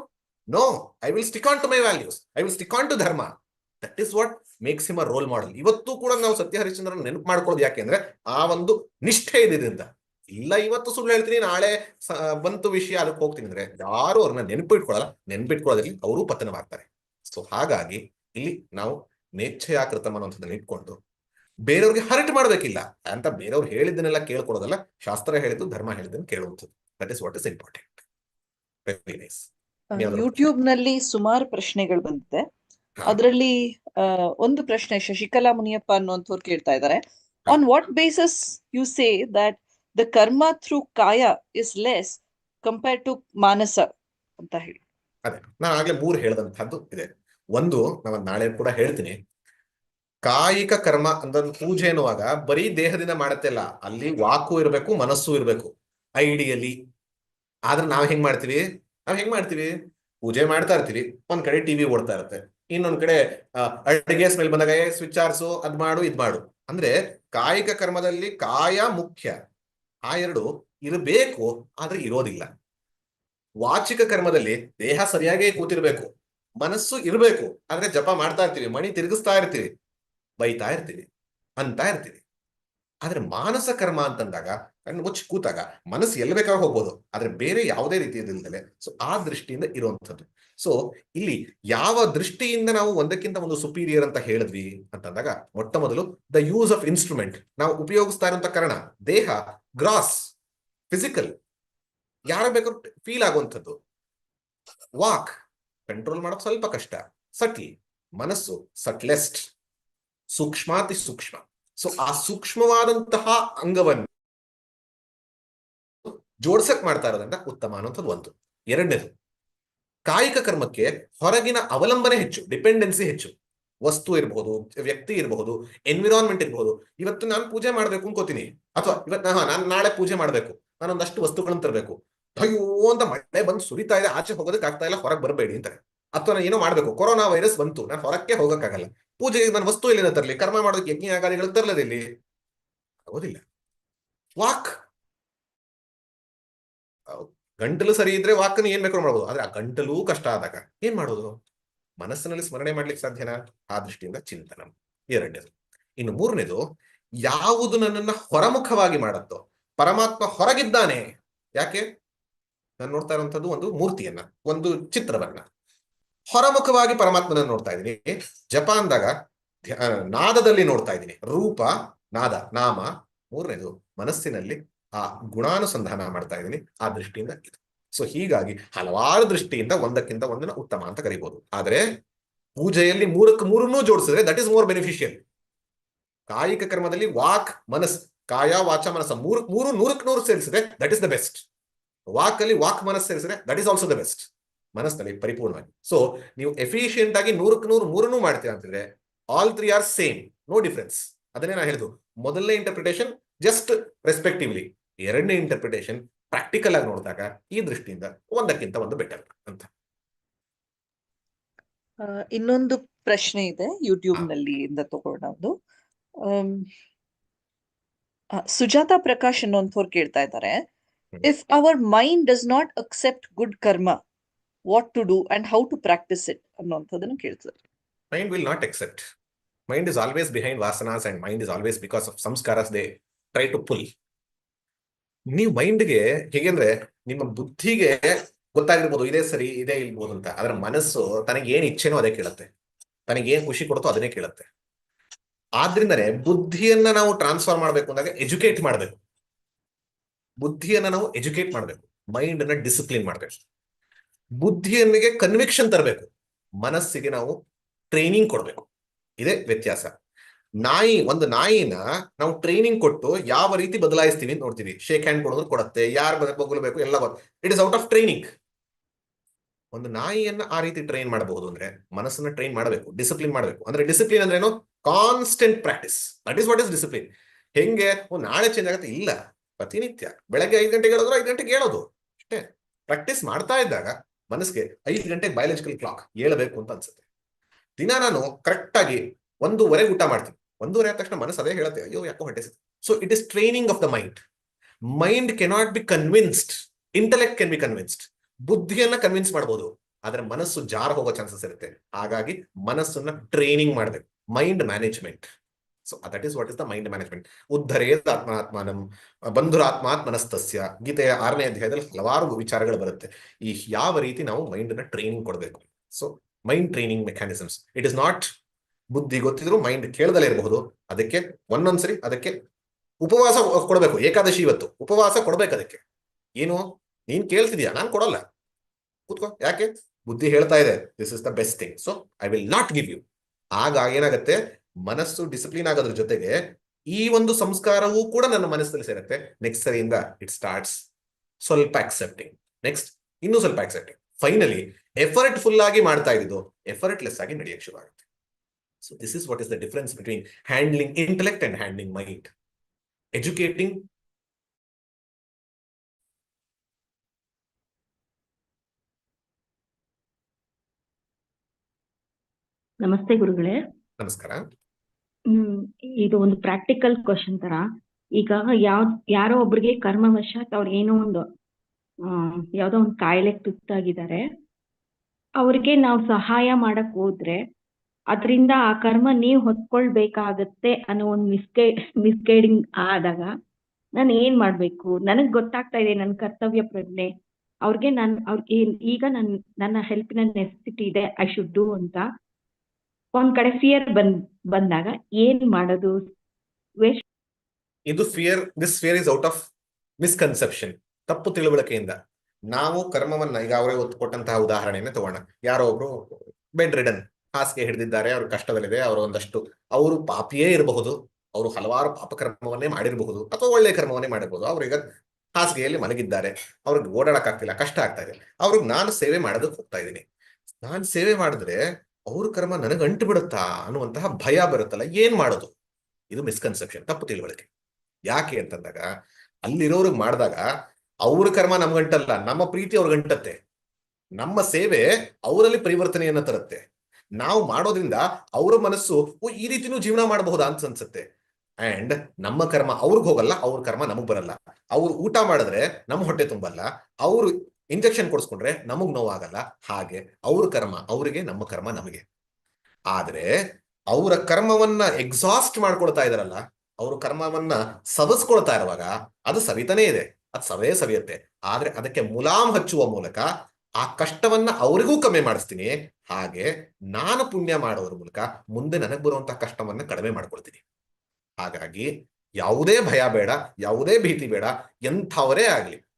No I will stick on to my values I will stick on to dharma. That is what makes him a role model ಇವತ್ತು ಕೂಡ ನಾವು ಸತ್ಯ ಹರಿಶ್ಚಂದ್ರನ್ ನೆನಪು ಮಾಡ್ಕೊಳ್ಳೋದು ಯಾಕೆಂದ್ರೆ ಆ ಒಂದು ನಿಷ್ಠೆ ಇದರಿಂದ. ಇಲ್ಲ ಇವತ್ತು ಸುಳ್ಳು ಹೇಳ್ತೀನಿ. ನಾಳೆ ಬಂತು ವಿಷಯ ಅದಕ್ಕೆ ಹೋಗ್ತೀನಿ ಅಂದ್ರೆ ಯಾರು ಅವ್ರನ್ನ ನೆನಪಿಟ್ಕೊಳ್ಳಲ್ಲ. ನೆನಪಿಟ್ಕೊಳ್ಳೋದ್ರಲ್ಲಿ ಅವರು ಪತನವಾಗ್ತಾರೆ. ಸೊ ಹಾಗಾಗಿ ಇಲ್ಲಿ ನಾವು ನೇಚ್ಛಯಾಕೃತಮ್ ಅನ್ನೋಂಥದ್ದನ್ನ ಇಟ್ಕೊಂಡು ಬೇರೆಯವ್ರಿಗೆ ಹರಟ್ ಮಾಡ್ಬೇಕಿಲ್ಲ ಅಂತ ಬೇರೆಯವ್ರು ಹೇಳಿದ್ದನ್ನೆಲ್ಲ ಕೇಳ್ಕೊಡೋದಲ್ಲ ಶಾಸ್ತ್ರ ಹೇಳಿದ್ದು ಧರ್ಮ ಹೇಳಿದ್ದನ್ನು ಕೇಳುವಂಥದ್ದು. That is what is important very nice ಯಾವ್ದು? ಯೂಟ್ಯೂಬ್ನಲ್ಲಿ ಸುಮಾರು ಪ್ರಶ್ನೆಗಳು ಬಂದಿದೆ. ಅದರಲ್ಲಿ ಒಂದು ಪ್ರಶ್ನೆ ಶಶಿಕಲಾ ಮುನಿಯಪ್ಪ ಅನ್ನುವಂಥವ್ರು ಕೇಳ್ತಾ ಇದ್ದಾರೆ. On what bases you say that the karma through kaya is less compare to manasa ಅಂತ ಹೇಳಿ. ಅದೇ, ನಾನು ಆಗ್ಲೇ ಮೂರು ಹೇಳದಂತಹದ್ದು ಇದೆ. ಒಂದು ನಾವು ನಾಳೆ ಕೂಡ ಹೇಳ್ತೀನಿ. ಕಾಯಿಕ ಕರ್ಮ ಅಂದ್ರೆ ಪೂಜೆ ಎನ್ನುವಾಗ ಬರೀ ದೇಹದಿಂದ ಮಾಡತ್ತೆಲ್ಲ ಅಲ್ಲಿ ವಾಕು ಇರಬೇಕು, ಮನಸ್ಸು ಇರಬೇಕು ಐಡಿಯಲಿ ಆದ್ರೆ ನಾವ್ ಹೆಂಗ್ ಮಾಡ್ತೀವಿ? ನಾವ್ ಹೆಂಗ್ ಮಾಡ್ತೀವಿ? ಪೂಜೆ ಮಾಡ್ತಾ ಇರ್ತೀವಿ. ಒಂದ್ ಕಡೆ ಟಿವಿ ಓಡ್ತಾ ಇರುತ್ತೆ. ಇನ್ನೊಂದ್ ಕಡೆ ಅಡಿಗೆ ಸ್ಮೆಲ್ ಬಂದಾಗ ಸ್ವಿಚ್ ಆರ್ಸು, ಅದ್ ಮಾಡು, ಇದ್ ಮಾಡು. ಅಂದ್ರೆ ಕಾಯಿಕ ಕರ್ಮದಲ್ಲಿ ಕಾಯ ಮುಖ್ಯ. ಆ ಎರಡು ಇರಬೇಕು, ಆದ್ರೆ ಇರೋದಿಲ್ಲ. ವಾಚಿಕ ಕರ್ಮದಲ್ಲಿ ದೇಹ ಸರಿಯಾಗಿ ಕೂತಿರ್ಬೇಕು, ಮನಸ್ಸು ಇರಬೇಕು, ಆದ್ರೆ ಜಪ ಮಾಡ್ತಾ ಇರ್ತೀವಿ, ಮಣಿ ತಿರುಗಿಸ್ತಾ ಇರ್ತೀವಿ, ಬೈತಾ ಇರ್ತೀವಿ, ಅಂತ ಇರ್ತೀವಿ. ಆದ್ರೆ ಮಾನಸ ಕರ್ಮ ಅಂತಂದಾಗ, ಕಣ್ಣು ಮುಚ್ಚಿ ಕೂತಾಗ ಮನಸ್ಸು ಎಲ್ಲಿ ಬೇಕಾಗ ಹೋಗ್ಬೋದು, ಆದ್ರೆ ಬೇರೆ ಯಾವುದೇ ರೀತಿಯದಿಲ್ದಲೆ ಸೊ ಆ ದೃಷ್ಟಿಯಿಂದ ಇರುವಂಥದ್ದು. ಸೊ ಇಲ್ಲಿ ಯಾವ ದೃಷ್ಟಿಯಿಂದ ನಾವು ಒಂದಕ್ಕಿಂತ ಒಂದು ಸುಪೀರಿಯರ್ ಅಂತ ಹೇಳಿದ್ವಿ ಅಂತಂದಾಗ ಮೊಟ್ಟ ಮೊದಲು ದ ಯೂಸ್ ಆಫ್ ಇನ್ಸ್ಟ್ರೂಮೆಂಟ್ ನಾವು ಉಪಯೋಗಿಸ್ತಾ ಇರುವಂತ ಕಾರಣ, ದೇಹ ಗ್ರಾಸ್ ಫಿಸಿಕಲ್ ಯಾರ ಬೇಕಾದ್ರೂ ಫೀಲ್ ಆಗುವಂಥದ್ದು. ವಾಕ್ ಕಂಟ್ರೋಲ್ ಮಾಡೋದು ಸ್ವಲ್ಪ ಕಷ್ಟ. ಸಟ್ಲ್ ಮನಸ್ಸು ಸಟ್ಲೆಸ್ಟ್ ಸೂಕ್ಷ್ಮಾತಿ ಸೂಕ್ಷ್ಮ. ಸೊ ಆ ಸೂಕ್ಷ್ಮವಾದಂತಹ ಅಂಗವನ್ನು ಜೋಡ್ಸಕ್ ಮಾಡ್ತಾ ಇರೋದ್ರಿಂದ ಉತ್ತಮ ಅನ್ನೋಂಥದ್ದು ಒಂದು. ಎರಡನೇದು ಕಾಯಿಕ ಕರ್ಮಕ್ಕೆ ಹೊರಗಿನ ಅವಲಂಬನೆ ಹೆಚ್ಚು ಡಿಪೆಂಡೆನ್ಸಿ ಹೆಚ್ಚು. ವಸ್ತು ಇರಬಹುದು, ವ್ಯಕ್ತಿ ಇರಬಹುದು ಎನ್ವಿರಾನ್ಮೆಂಟ್ ಇರಬಹುದು. ಇವತ್ತು ನಾನು ಪೂಜೆ ಮಾಡಬೇಕು ಅನ್ಕೋತೀನಿ. ಅಥವಾ ಇವತ್ತು ಹಾ, ನಾನು ನಾಳೆ ಪೂಜೆ ಮಾಡಬೇಕು. ನಾನು ಒಂದಷ್ಟು ವಸ್ತುಗಳನ್ನು ತರಬೇಕು. ಅಯ್ಯೋ, ಅಂತ ಮಳೆ ಬಂದು ಸುರಿತಾ ಇದೆ, ಆಚೆ ಹೋಗೋದಕ್ಕೆ ಆಗ್ತಾ ಇಲ್ಲ, ಹೊರಗೆ ಬರಬೇಡಿ ಅಂತಾರೆ. ಅಥವಾ ನಾನು ಏನೋ ಮಾಡಬೇಕು, ಕೊರೋನಾ ವೈರಸ್ ಬಂತು, ನಾನು ಹೊರಕ್ಕೆ ಹೋಗೋಕ್ಕಾಗಲ್ಲ. ಪೂಜೆಗೆ ನಾನು ವಸ್ತು ಎಲ್ಲಿಂದ ತರಲಿ? ಕರ್ಮ ಮಾಡೋದಕ್ಕೆ ಯಜ್ಞ ಯಾಗಾದಿಗಳು ತರಲದಿಲ್ಲಿ ಆಗೋದಿಲ್ಲ. ವಾಕ್ ಗಂಟಲು ಸರಿ ಇದ್ರೆ ವಾಕನ್ನು ಏನ್ ಬೇಕಾದ್ರೂ ಮಾಡ್ಬೋದು? ಆದ್ರೆ ಆ ಗಂಟಲು ಕಷ್ಟ ಆದಾಗ ಏನ್ ಮಾಡೋದು? ಮನಸ್ಸಿನಲ್ಲಿ ಸ್ಮರಣೆ ಮಾಡ್ಲಿಕ್ಕೆ ಸಾಧ್ಯನ? ಆ ದೃಷ್ಟಿಯಿಂದ ಚಿಂತನ. ಎರಡನೇದು. ಇನ್ನು ಮೂರನೇದು, ಯಾವುದು ನನ್ನನ್ನ ಹೊರಮುಖವಾಗಿ ಮಾಡತ್ತೋ, ಪರಮಾತ್ಮ ಹೊರಗಿದ್ದಾನೆ, ಯಾಕೆ? ನಾನು ನೋಡ್ತಾ ಇರುವಂತದ್ದು ಒಂದು ಮೂರ್ತಿಯನ್ನ, ಒಂದು ಚಿತ್ರವನ್ನ. ಹೊರಮುಖವಾಗಿ ಪರಮಾತ್ಮನ ನೋಡ್ತಾ ಇದ್ದೀನಿ. ಜಪ ಅಂದಾಗ ನಾದದಲ್ಲಿ ನೋಡ್ತಾ ಇದ್ದೀನಿ. ರೂಪ, ನಾದ, ನಾಮ. ಮೂರನೇದು, ಮನಸ್ಸಿನಲ್ಲಿ ಆ ಗುಣಾನುಸಂಧಾನ ಮಾಡ್ತಾ ಇದ್ದೀನಿ, ಆ ದೃಷ್ಟಿಯಿಂದ ಇದು. ಸೊ ಹೀಗಾಗಿ ಹಲವಾರು ದೃಷ್ಟಿಯಿಂದ ಒಂದಕ್ಕಿಂತ ಒಂದನ್ನ ಉತ್ತಮ ಅಂತ ಕರಿಬಹುದು ಆದರೆ ಪೂಜೆಯಲ್ಲಿ ಮೂರಕ್ಕೆ ಮೂರನ್ನೂ ಜೋಡಿಸಿದ್ರೆ ದಟ್ ಇಸ್ ಮೋರ್ ಬೆನಿಫಿಷಿಯಲ್ ಕಾಯಿಕ ಕರ್ಮದಲ್ಲಿ ವಾಕ್, ಮನಸ್, ಕಾಯ, ವಾಚ, ಮನಸ್ಸ ಮೂರು ಮೂರು ನೂರಕ್ಕೆ ನೂರು ಸೇರಿಸಿದ್ರೆ ದಟ್ ಇಸ್ ದ ಬೆಸ್ಟ್ ವಾಕ್ ಅಲ್ಲಿ ವಾಕ್, ಮನಸ್ಸು ಸೇರಿಸಿದ್ರೆ that is also the best ಮನಸ್ಸಿನಲ್ಲಿ ಪರಿಪೂರ್ಣವಾಗಿ. ಸೊ ನೀವು ಎಫಿಷಿಯಂಟ್ ಆಗಿ ನೂರಕ್ಕೆ ನೂರು ಮೂರನ್ನೂ ಮಾಡ್ತೀರಾ ಅಂತಂದ್ರೆ all three are same no difference ಅದನ್ನೇ ನಾ ಹೇಳುದು. ಮೊದಲನೇ ಇಂಟರ್ಪ್ರಿಟೇಷನ್ ಜಸ್ಟ್ ರೆಸ್ಪೆಕ್ಟಿವ್ಲಿ ಎರಡನೇ ಇಂಟರ್ಪ್ರಿಟೇಷನ್ ಪ್ರಾಕ್ಟಿಕಲ್ ಆಗಿ ನೋಡಿದಾಗ ಈ ದೃಷ್ಟಿಯಿಂದ ಒಂದಕ್ಕಿಂತ ಒಂದು ಬೆಟರ್ ಅಂತ. ಇನ್ನೊಂದು ಪ್ರಶ್ನೆ ಇದೆ ಯೂಟ್ಯೂಬ್ನಲ್ಲಿ ಇಂದ ತಗೊಂಡು ಸುಜಾತಾ ಪ್ರಕಾಶ್ ಅನ್ನೋಂಥವ್ರು ಕೇಳ್ತಾ ಇದ್ದಾರೆ. If our mind does not accept good karma what to do and how to practice it ಅನ್ನೋಂಥದ್ದನ್ನು ಕೇಳ್ತಾರೆ. Mind will not accept mind is always behind vasanas and mind is always because of samskaras they try to pull. ನೀವು ಮೈಂಡ್ಗೆ ಹೇಗೆಂದ್ರೆ ನಿಮ್ಮ ಬುದ್ಧಿಗೆ ಗೊತ್ತಾಗಿರ್ಬೋದು, ಇದೇ ಸರಿ, ಇದೇ ಇಲ್ಬೋದು ಅಂತ. ಆದ್ರೆ ಮನಸ್ಸು ತನಗೆ ಏನ್ ಇಚ್ಛೆನೋ ಅದೇ ಕೇಳುತ್ತೆ. ತನಗೆ ಏನ್ ಖುಷಿ ಕೊಡುತ್ತೋ ಅದನ್ನೇ ಕೇಳುತ್ತೆ. ಆದ್ರಿಂದನೆ ಬುದ್ಧಿಯನ್ನ ನಾವು ಟ್ರಾನ್ಸ್ಫರ್ ಮಾಡ್ಬೇಕು ಅಂದಾಗ ಎಜುಕೇಟ್ ಮಾಡ್ಬೇಕು. ಬುದ್ಧಿಯನ್ನ ನಾವು ಎಜುಕೇಟ್ ಮಾಡ್ಬೇಕು. ಮೈಂಡ್ ಅನ್ನ ಡಿಸಿಪ್ಲಿನ್ ಮಾಡ್ಬೇಕು. ಬುದ್ಧಿಯನ್ನಿಗೆ ಕನ್ವಿಕ್ಷನ್ ತರಬೇಕು. ಮನಸ್ಸಿಗೆ ನಾವು ಟ್ರೈನಿಂಗ್ ಕೊಡ್ಬೇಕು. ಇದೇ ವ್ಯತ್ಯಾಸ. ನಾಯಿ, ಒಂದು ನಾಯಿನ ನಾವು ಟ್ರೈನಿಂಗ್ ಕೊಟ್ಟು ಯಾವ ರೀತಿ ಬದಲಾಯಿಸ್ತೀವಿ ಅಂತ ನೋಡ್ತೀವಿ. ಶೇಕ್ ಹ್ಯಾಂಡ್ ಕೊಡೋದು ಕೊಡುತ್ತೆ, ಯಾರು ಬಗಲಬೇಕು ಎಲ್ಲ it is out of training ಒಂದು ನಾಯಿಯನ್ನ ಆ ರೀತಿ ಟ್ರೈನ್ ಮಾಡಬಹುದು ಅಂದ್ರೆ ಮನಸ್ಸನ್ನ ಟ್ರೈನ್ ಮಾಡಬೇಕು ಡಿಸಿಪ್ಲಿನ್ ಮಾಡಬೇಕು. ಅಂದ್ರೆ ಡಿಸಿಪ್ಲಿನ್ ಅಂದ್ರೆ ಏನು? Constant practice that is what is discipline ಹೆಂಗೆ? ನಾಳೆ ಚೇಂಜ್ ಆಗುತ್ತೆ? ಇಲ್ಲ. ಪ್ರತಿನಿತ್ಯ. ಬೆಳಗ್ಗೆ ಐದು ಗಂಟೆಗೆ ಹೇಳೋದು ಐದು ಗಂಟೆಗೆ ಹೇಳೋದು ಅಷ್ಟೇ. ಪ್ರಾಕ್ಟೀಸ್ ಮಾಡ್ತಾ ಇದ್ದಾಗ ಮನಸ್ಸಿಗೆ ಐದು ಗಂಟೆಗೆ ಬಯಾಲಜಿಕಲ್ ಕ್ಲಾಕ್ ಹೇಳಬೇಕು ಅಂತ ಅನ್ಸುತ್ತೆ. ದಿನ ನಾನು ಕರೆಕ್ಟ್ ಆಗಿ ಒಂದೂವರೆಗೆ ಊಟ ಮಾಡ್ತೀನಿ. ಒಂದೂವರೆ ಆದ ತಕ್ಷಣ ಮನಸ್ಸು ಅದೇ ಹೇಳುತ್ತೆ, ಅಯ್ಯೋ, ಯಾಕೋ ಹೊಟ್ಟೆ so it is training of the mind mind cannot be convinced intellect can be convinced ಬುದ್ಧಿಯನ್ನ convince ಮಾಡಬಹುದು ಆದ್ರೆ ಮನಸ್ಸು ಜಾರ ಹೋಗೋ ಚಾನ್ಸಸ್ ಇರುತ್ತೆ. ಹಾಗಾಗಿ ಮನಸ್ಸನ್ನ ಟ್ರೈನಿಂಗ್ ಮಾಡಬೇಕು. Mind management so that is what is the mind management ಉದ್ಧರೇದ ಆತ್ಮಾತ್ಮಾನಂ ಬಂಧುರಾತ್ಮಾತ್ ಆತ್ಮನಸ್ತಸ್ಯ ಗೀತೆಯ ಆರನೇ ಅಧ್ಯಾಯದಲ್ಲಿ ಹಲವಾರು ವಿಚಾರಗಳು ಬರುತ್ತೆ. ಈ ಯಾವ ರೀತಿ ನಾವು ಮೈಂಡ್ನ ಟ್ರೈನಿಂಗ್ ಕೊಡಬೇಕು. So mind training mechanisms it is not ಬುದ್ಧಿ ಗೊತ್ತಿದ್ರು ಮೈಂಡ್ ಕೇಳದಲ್ಲೇ ಇರಬಹುದು. ಅದಕ್ಕೆ ಒಂದೊಂದ್ಸರಿ ಅದಕ್ಕೆ ಉಪವಾಸ ಕೊಡಬೇಕು, ಏಕಾದಶಿ ಇವತ್ತು. ಉಪವಾಸ ಕೊಡ್ಬೇಕು ಅದಕ್ಕೆ. ಏನು? ನೀನ್ ಕೇಳ್ತಿದ್ಯಾ? ನಾನು ಕೊಡಲ್ಲ. ಕೂತ್ಕೋ. ಯಾಕೆ? ಬುದ್ಧಿ ಹೇಳ್ತಾ ಇದೆ this is the best thing so I will not give you ಆಗ ಏನಾಗುತ್ತೆ? ಮನಸ್ಸು ಡಿಸಿಪ್ಲಿನ್ ಆಗೋದ್ರ ಜೊತೆಗೆ ಈ ಒಂದು ಸಂಸ್ಕಾರವೂ ಕೂಡ ನನ್ನ ಮನಸ್ಸಲ್ಲಿ ಸೇರುತ್ತೆ. ನೆಕ್ಸ್ಟ್ ಸರಿಯಿಂದ ಇಟ್ ಸ್ಟಾರ್ಟ್ಸ್ ಸ್ವಲ್ಪ ಅಕ್ಸೆಪ್ಟಿಂಗ್ ನೆಕ್ಸ್ಟ್ ಇನ್ನೂ ಸ್ವಲ್ಪ ಆಕ್ಸೆಪ್ಟಿಂಗ್ ಫೈನಲಿ ಎಫರ್ಟ್ ಫುಲ್ ಆಗಿ ಮಾಡ್ತಾ ಇದ್ದು ಎಫರ್ಟ್ಲೆಸ್ ಆಗಿ ನಡೆಯಕ್ಕೆ ಶುರು ಆಗುತ್ತೆ so this is what is the difference between handling intellect and handling mind. Educating ನಮಸ್ತೆ ಗುರುಗಳೇ. ನಮಸ್ಕಾರ. ಹ್ಮ್ ಇದು ಒಂದು ಪ್ರಾಕ್ಟಿಕಲ್ ಕ್ವಶನ್ ತರ. ಈಗ ಯಾವ ಯಾರೋ ಒಬ್ರಿಗೆ ಕರ್ಮವಶಾತ್ ಅವ್ರ ಏನೋ ಒಂದು ಯಾವ್ದೋ ಒಂದು ಕಾಯಿಲೆಗೆ ತುತ್ತಾಗಿದ್ದಾರೆ ಅವ್ರಿಗೆ ನಾವು ಸಹಾಯ ಮಾಡಕ್ ಹೋದ್ರೆ ಅದರಿಂದ ಆ ಕರ್ಮ ನೀವು ಹೊತ್ಕೊಳ್ಬೇಕಾಗತ್ತೆ ಅನ್ನೋ ಒಂದು ಮಿಸ್ಗೈ, ಮಿಸ್ಗೈಡಿಂಗ್ ಆದಾಗ ನಾನು ಏನ್ ಮಾಡ್ಬೇಕು? ನನಗ್ ಗೊತ್ತಾಗ್ತಾ ಇದೆ ನನ್ನ ಕರ್ತವ್ಯ ಪ್ರಜ್ಞೆ. ಅವ್ರಿಗೆ ನಾನು ಅವ್ರಿಗೆ ಈಗ ನನ್, ನನ್ನ ಹೆಲ್ಪಿನ ನೆಸೆಸಿಟಿ ಇದೆ, ಐ ಶುಡ್ ಡೂ ಅಂತ. ಒಂದ್ ಕಡೆ ಫಿಯರ್ ಬಂದ್, ಬಂದಾಗ ಏನ್ ಮಾಡೋದು? ಇದು fear, this fear is out of misconception, ತಪ್ಪು ತಿಳುವಳಿಕೆಯಿಂದ. ನಾವು ಕರ್ಮವನ್ನ ಈಗ ಅವರೇ ಒತ್ತು ಕೊಟ್ಟಂತಹ ಉದಾಹರಣೆಯನ್ನ ತಗೋಣ. ಯಾರೋ ಒಬ್ರು ಬೆಡ್ ರಿಡನ್ ಹಾಸಿಗೆ ಹಿಡಿದಿದ್ದಾರೆ, ಅವ್ರ ಕಷ್ಟದಲ್ಲಿದೆ, ಅವರು ಒಂದಷ್ಟು, ಅವರು ಪಾಪಿಯೇ ಇರಬಹುದು, ಅವರು ಹಲವಾರು ಪಾಪಕರ್ಮವನ್ನೇ ಮಾಡಿರಬಹುದು ಅಥವಾ ಒಳ್ಳೆ ಕರ್ಮವನ್ನೇ ಮಾಡಿರಬಹುದು. ಅವ್ರೀಗ ಹಾಸಿಗೆಯಲ್ಲಿ ಮಲಗಿದ್ದಾರೆ, ಅವ್ರಿಗೆ ಓಡಾಡಕ್ಕಾಗ್ತಿಲ್ಲ, ಕಷ್ಟ ಆಗ್ತಾ ಇದೆ. ಅವ್ರಿಗೆ ನಾನು ಸೇವೆ ಮಾಡೋದಕ್ಕೆ ಹೋಗ್ತಾ ಇದ್ದೀನಿ. ನಾನು ಸೇವೆ ಮಾಡಿದ್ರೆ ಅವ್ರ ಕರ್ಮ ನನಗೆ ಅಂಟು ಬಿಡುತ್ತಾ ಅನ್ನುವಂತಹ ಭಯ ಬರುತ್ತಲ್ಲ, ಏನ್ ಮಾಡೋದು? ಇದು ಮಿಸ್ಕನ್ಸೆಪ್ಷನ್ ತಪ್ಪು ತಿಳುವಳಿಕೆ. ಯಾಕೆ ಅಂತಂದಾಗ ಅಲ್ಲಿರೋರಿಗೆ ಮಾಡಿದಾಗ ಅವ್ರ ಕರ್ಮ ನಮ್ಗಂಟಲ್ಲ ನಮ್ಮ ಪ್ರೀತಿ ಅವ್ರಿಗಂಟತ್ತೆ ನಮ್ಮ ಸೇವೆ ಅವರಲ್ಲಿ ಪರಿವರ್ತನೆಯನ್ನ ತರುತ್ತೆ. ನಾವು ಮಾಡೋದ್ರಿಂದ ಅವರ ಮನಸ್ಸು ಈ ರೀತಿನೂ ಜೀವನ ಮಾಡಬಹುದಾ ಅಂತ ಅನ್ಸುತ್ತೆ. ಅಂಡ್ ನಮ್ಮ ಕರ್ಮ ಅವ್ರಿಗೆ ಹೋಗಲ್ಲ, ಅವ್ರ ಕರ್ಮ ನಮಗ್ ಬರಲ್ಲ. ಅವ್ರು ಊಟ ಮಾಡಿದ್ರೆ ನಮ್ಮ ಹೊಟ್ಟೆ ತುಂಬಲ್ಲ. ಅವ್ರು ಇಂಜೆಕ್ಷನ್ ಕೊಡಿಸ್ಕೊಂಡ್ರೆ ನಮಗ್ ನೋವಾಗಲ್ಲ. ಹಾಗೆ ಅವ್ರ ಕರ್ಮ ಅವರಿಗೆ, ನಮ್ಮ ಕರ್ಮ ನಮಗೆ. ಆದ್ರೆ ಅವರ ಕರ್ಮವನ್ನ ಎಕ್ಸಾಸ್ಟ್ ಮಾಡ್ಕೊಳ್ತಾ ಇದಾರಲ್ಲ, ಅವ್ರ ಕರ್ಮವನ್ನ ಸವಸ್ಕೊಳ್ತಾ ಇರುವಾಗ ಅದು ಸವಿತಾನೇ ಇದೆ. ಅದು ಸವೇ ಸವಿಯುತ್ತೆ. ಆದ್ರೆ ಅದಕ್ಕೆ ಮುಲಾಮ್ ಹಚ್ಚುವ ಮೂಲಕ ಆ ಕಷ್ಟವನ್ನ ಅವರಿಗೂ ಕಮ್ಮಿ ಮಾಡಿಸ್ತೀನಿ ಹಾಗೆ ನಾನು ಪುಣ್ಯ ಮಾಡೋದ್ರ ಮೂಲಕ ಮುಂದೆ ನನಗ್ ಬರುವಂತಹ ಕಷ್ಟವನ್ನ ಕಡಿಮೆ ಮಾಡ್ಕೊಳ್ತೀನಿ. ಹಾಗಾಗಿ ಯಾವುದೇ ಭಯ ಬೇಡ, ಯಾವುದೇ ಭೀತಿ ಬೇಡ, ಎಂಥವರೇ ಆಗಲಿ.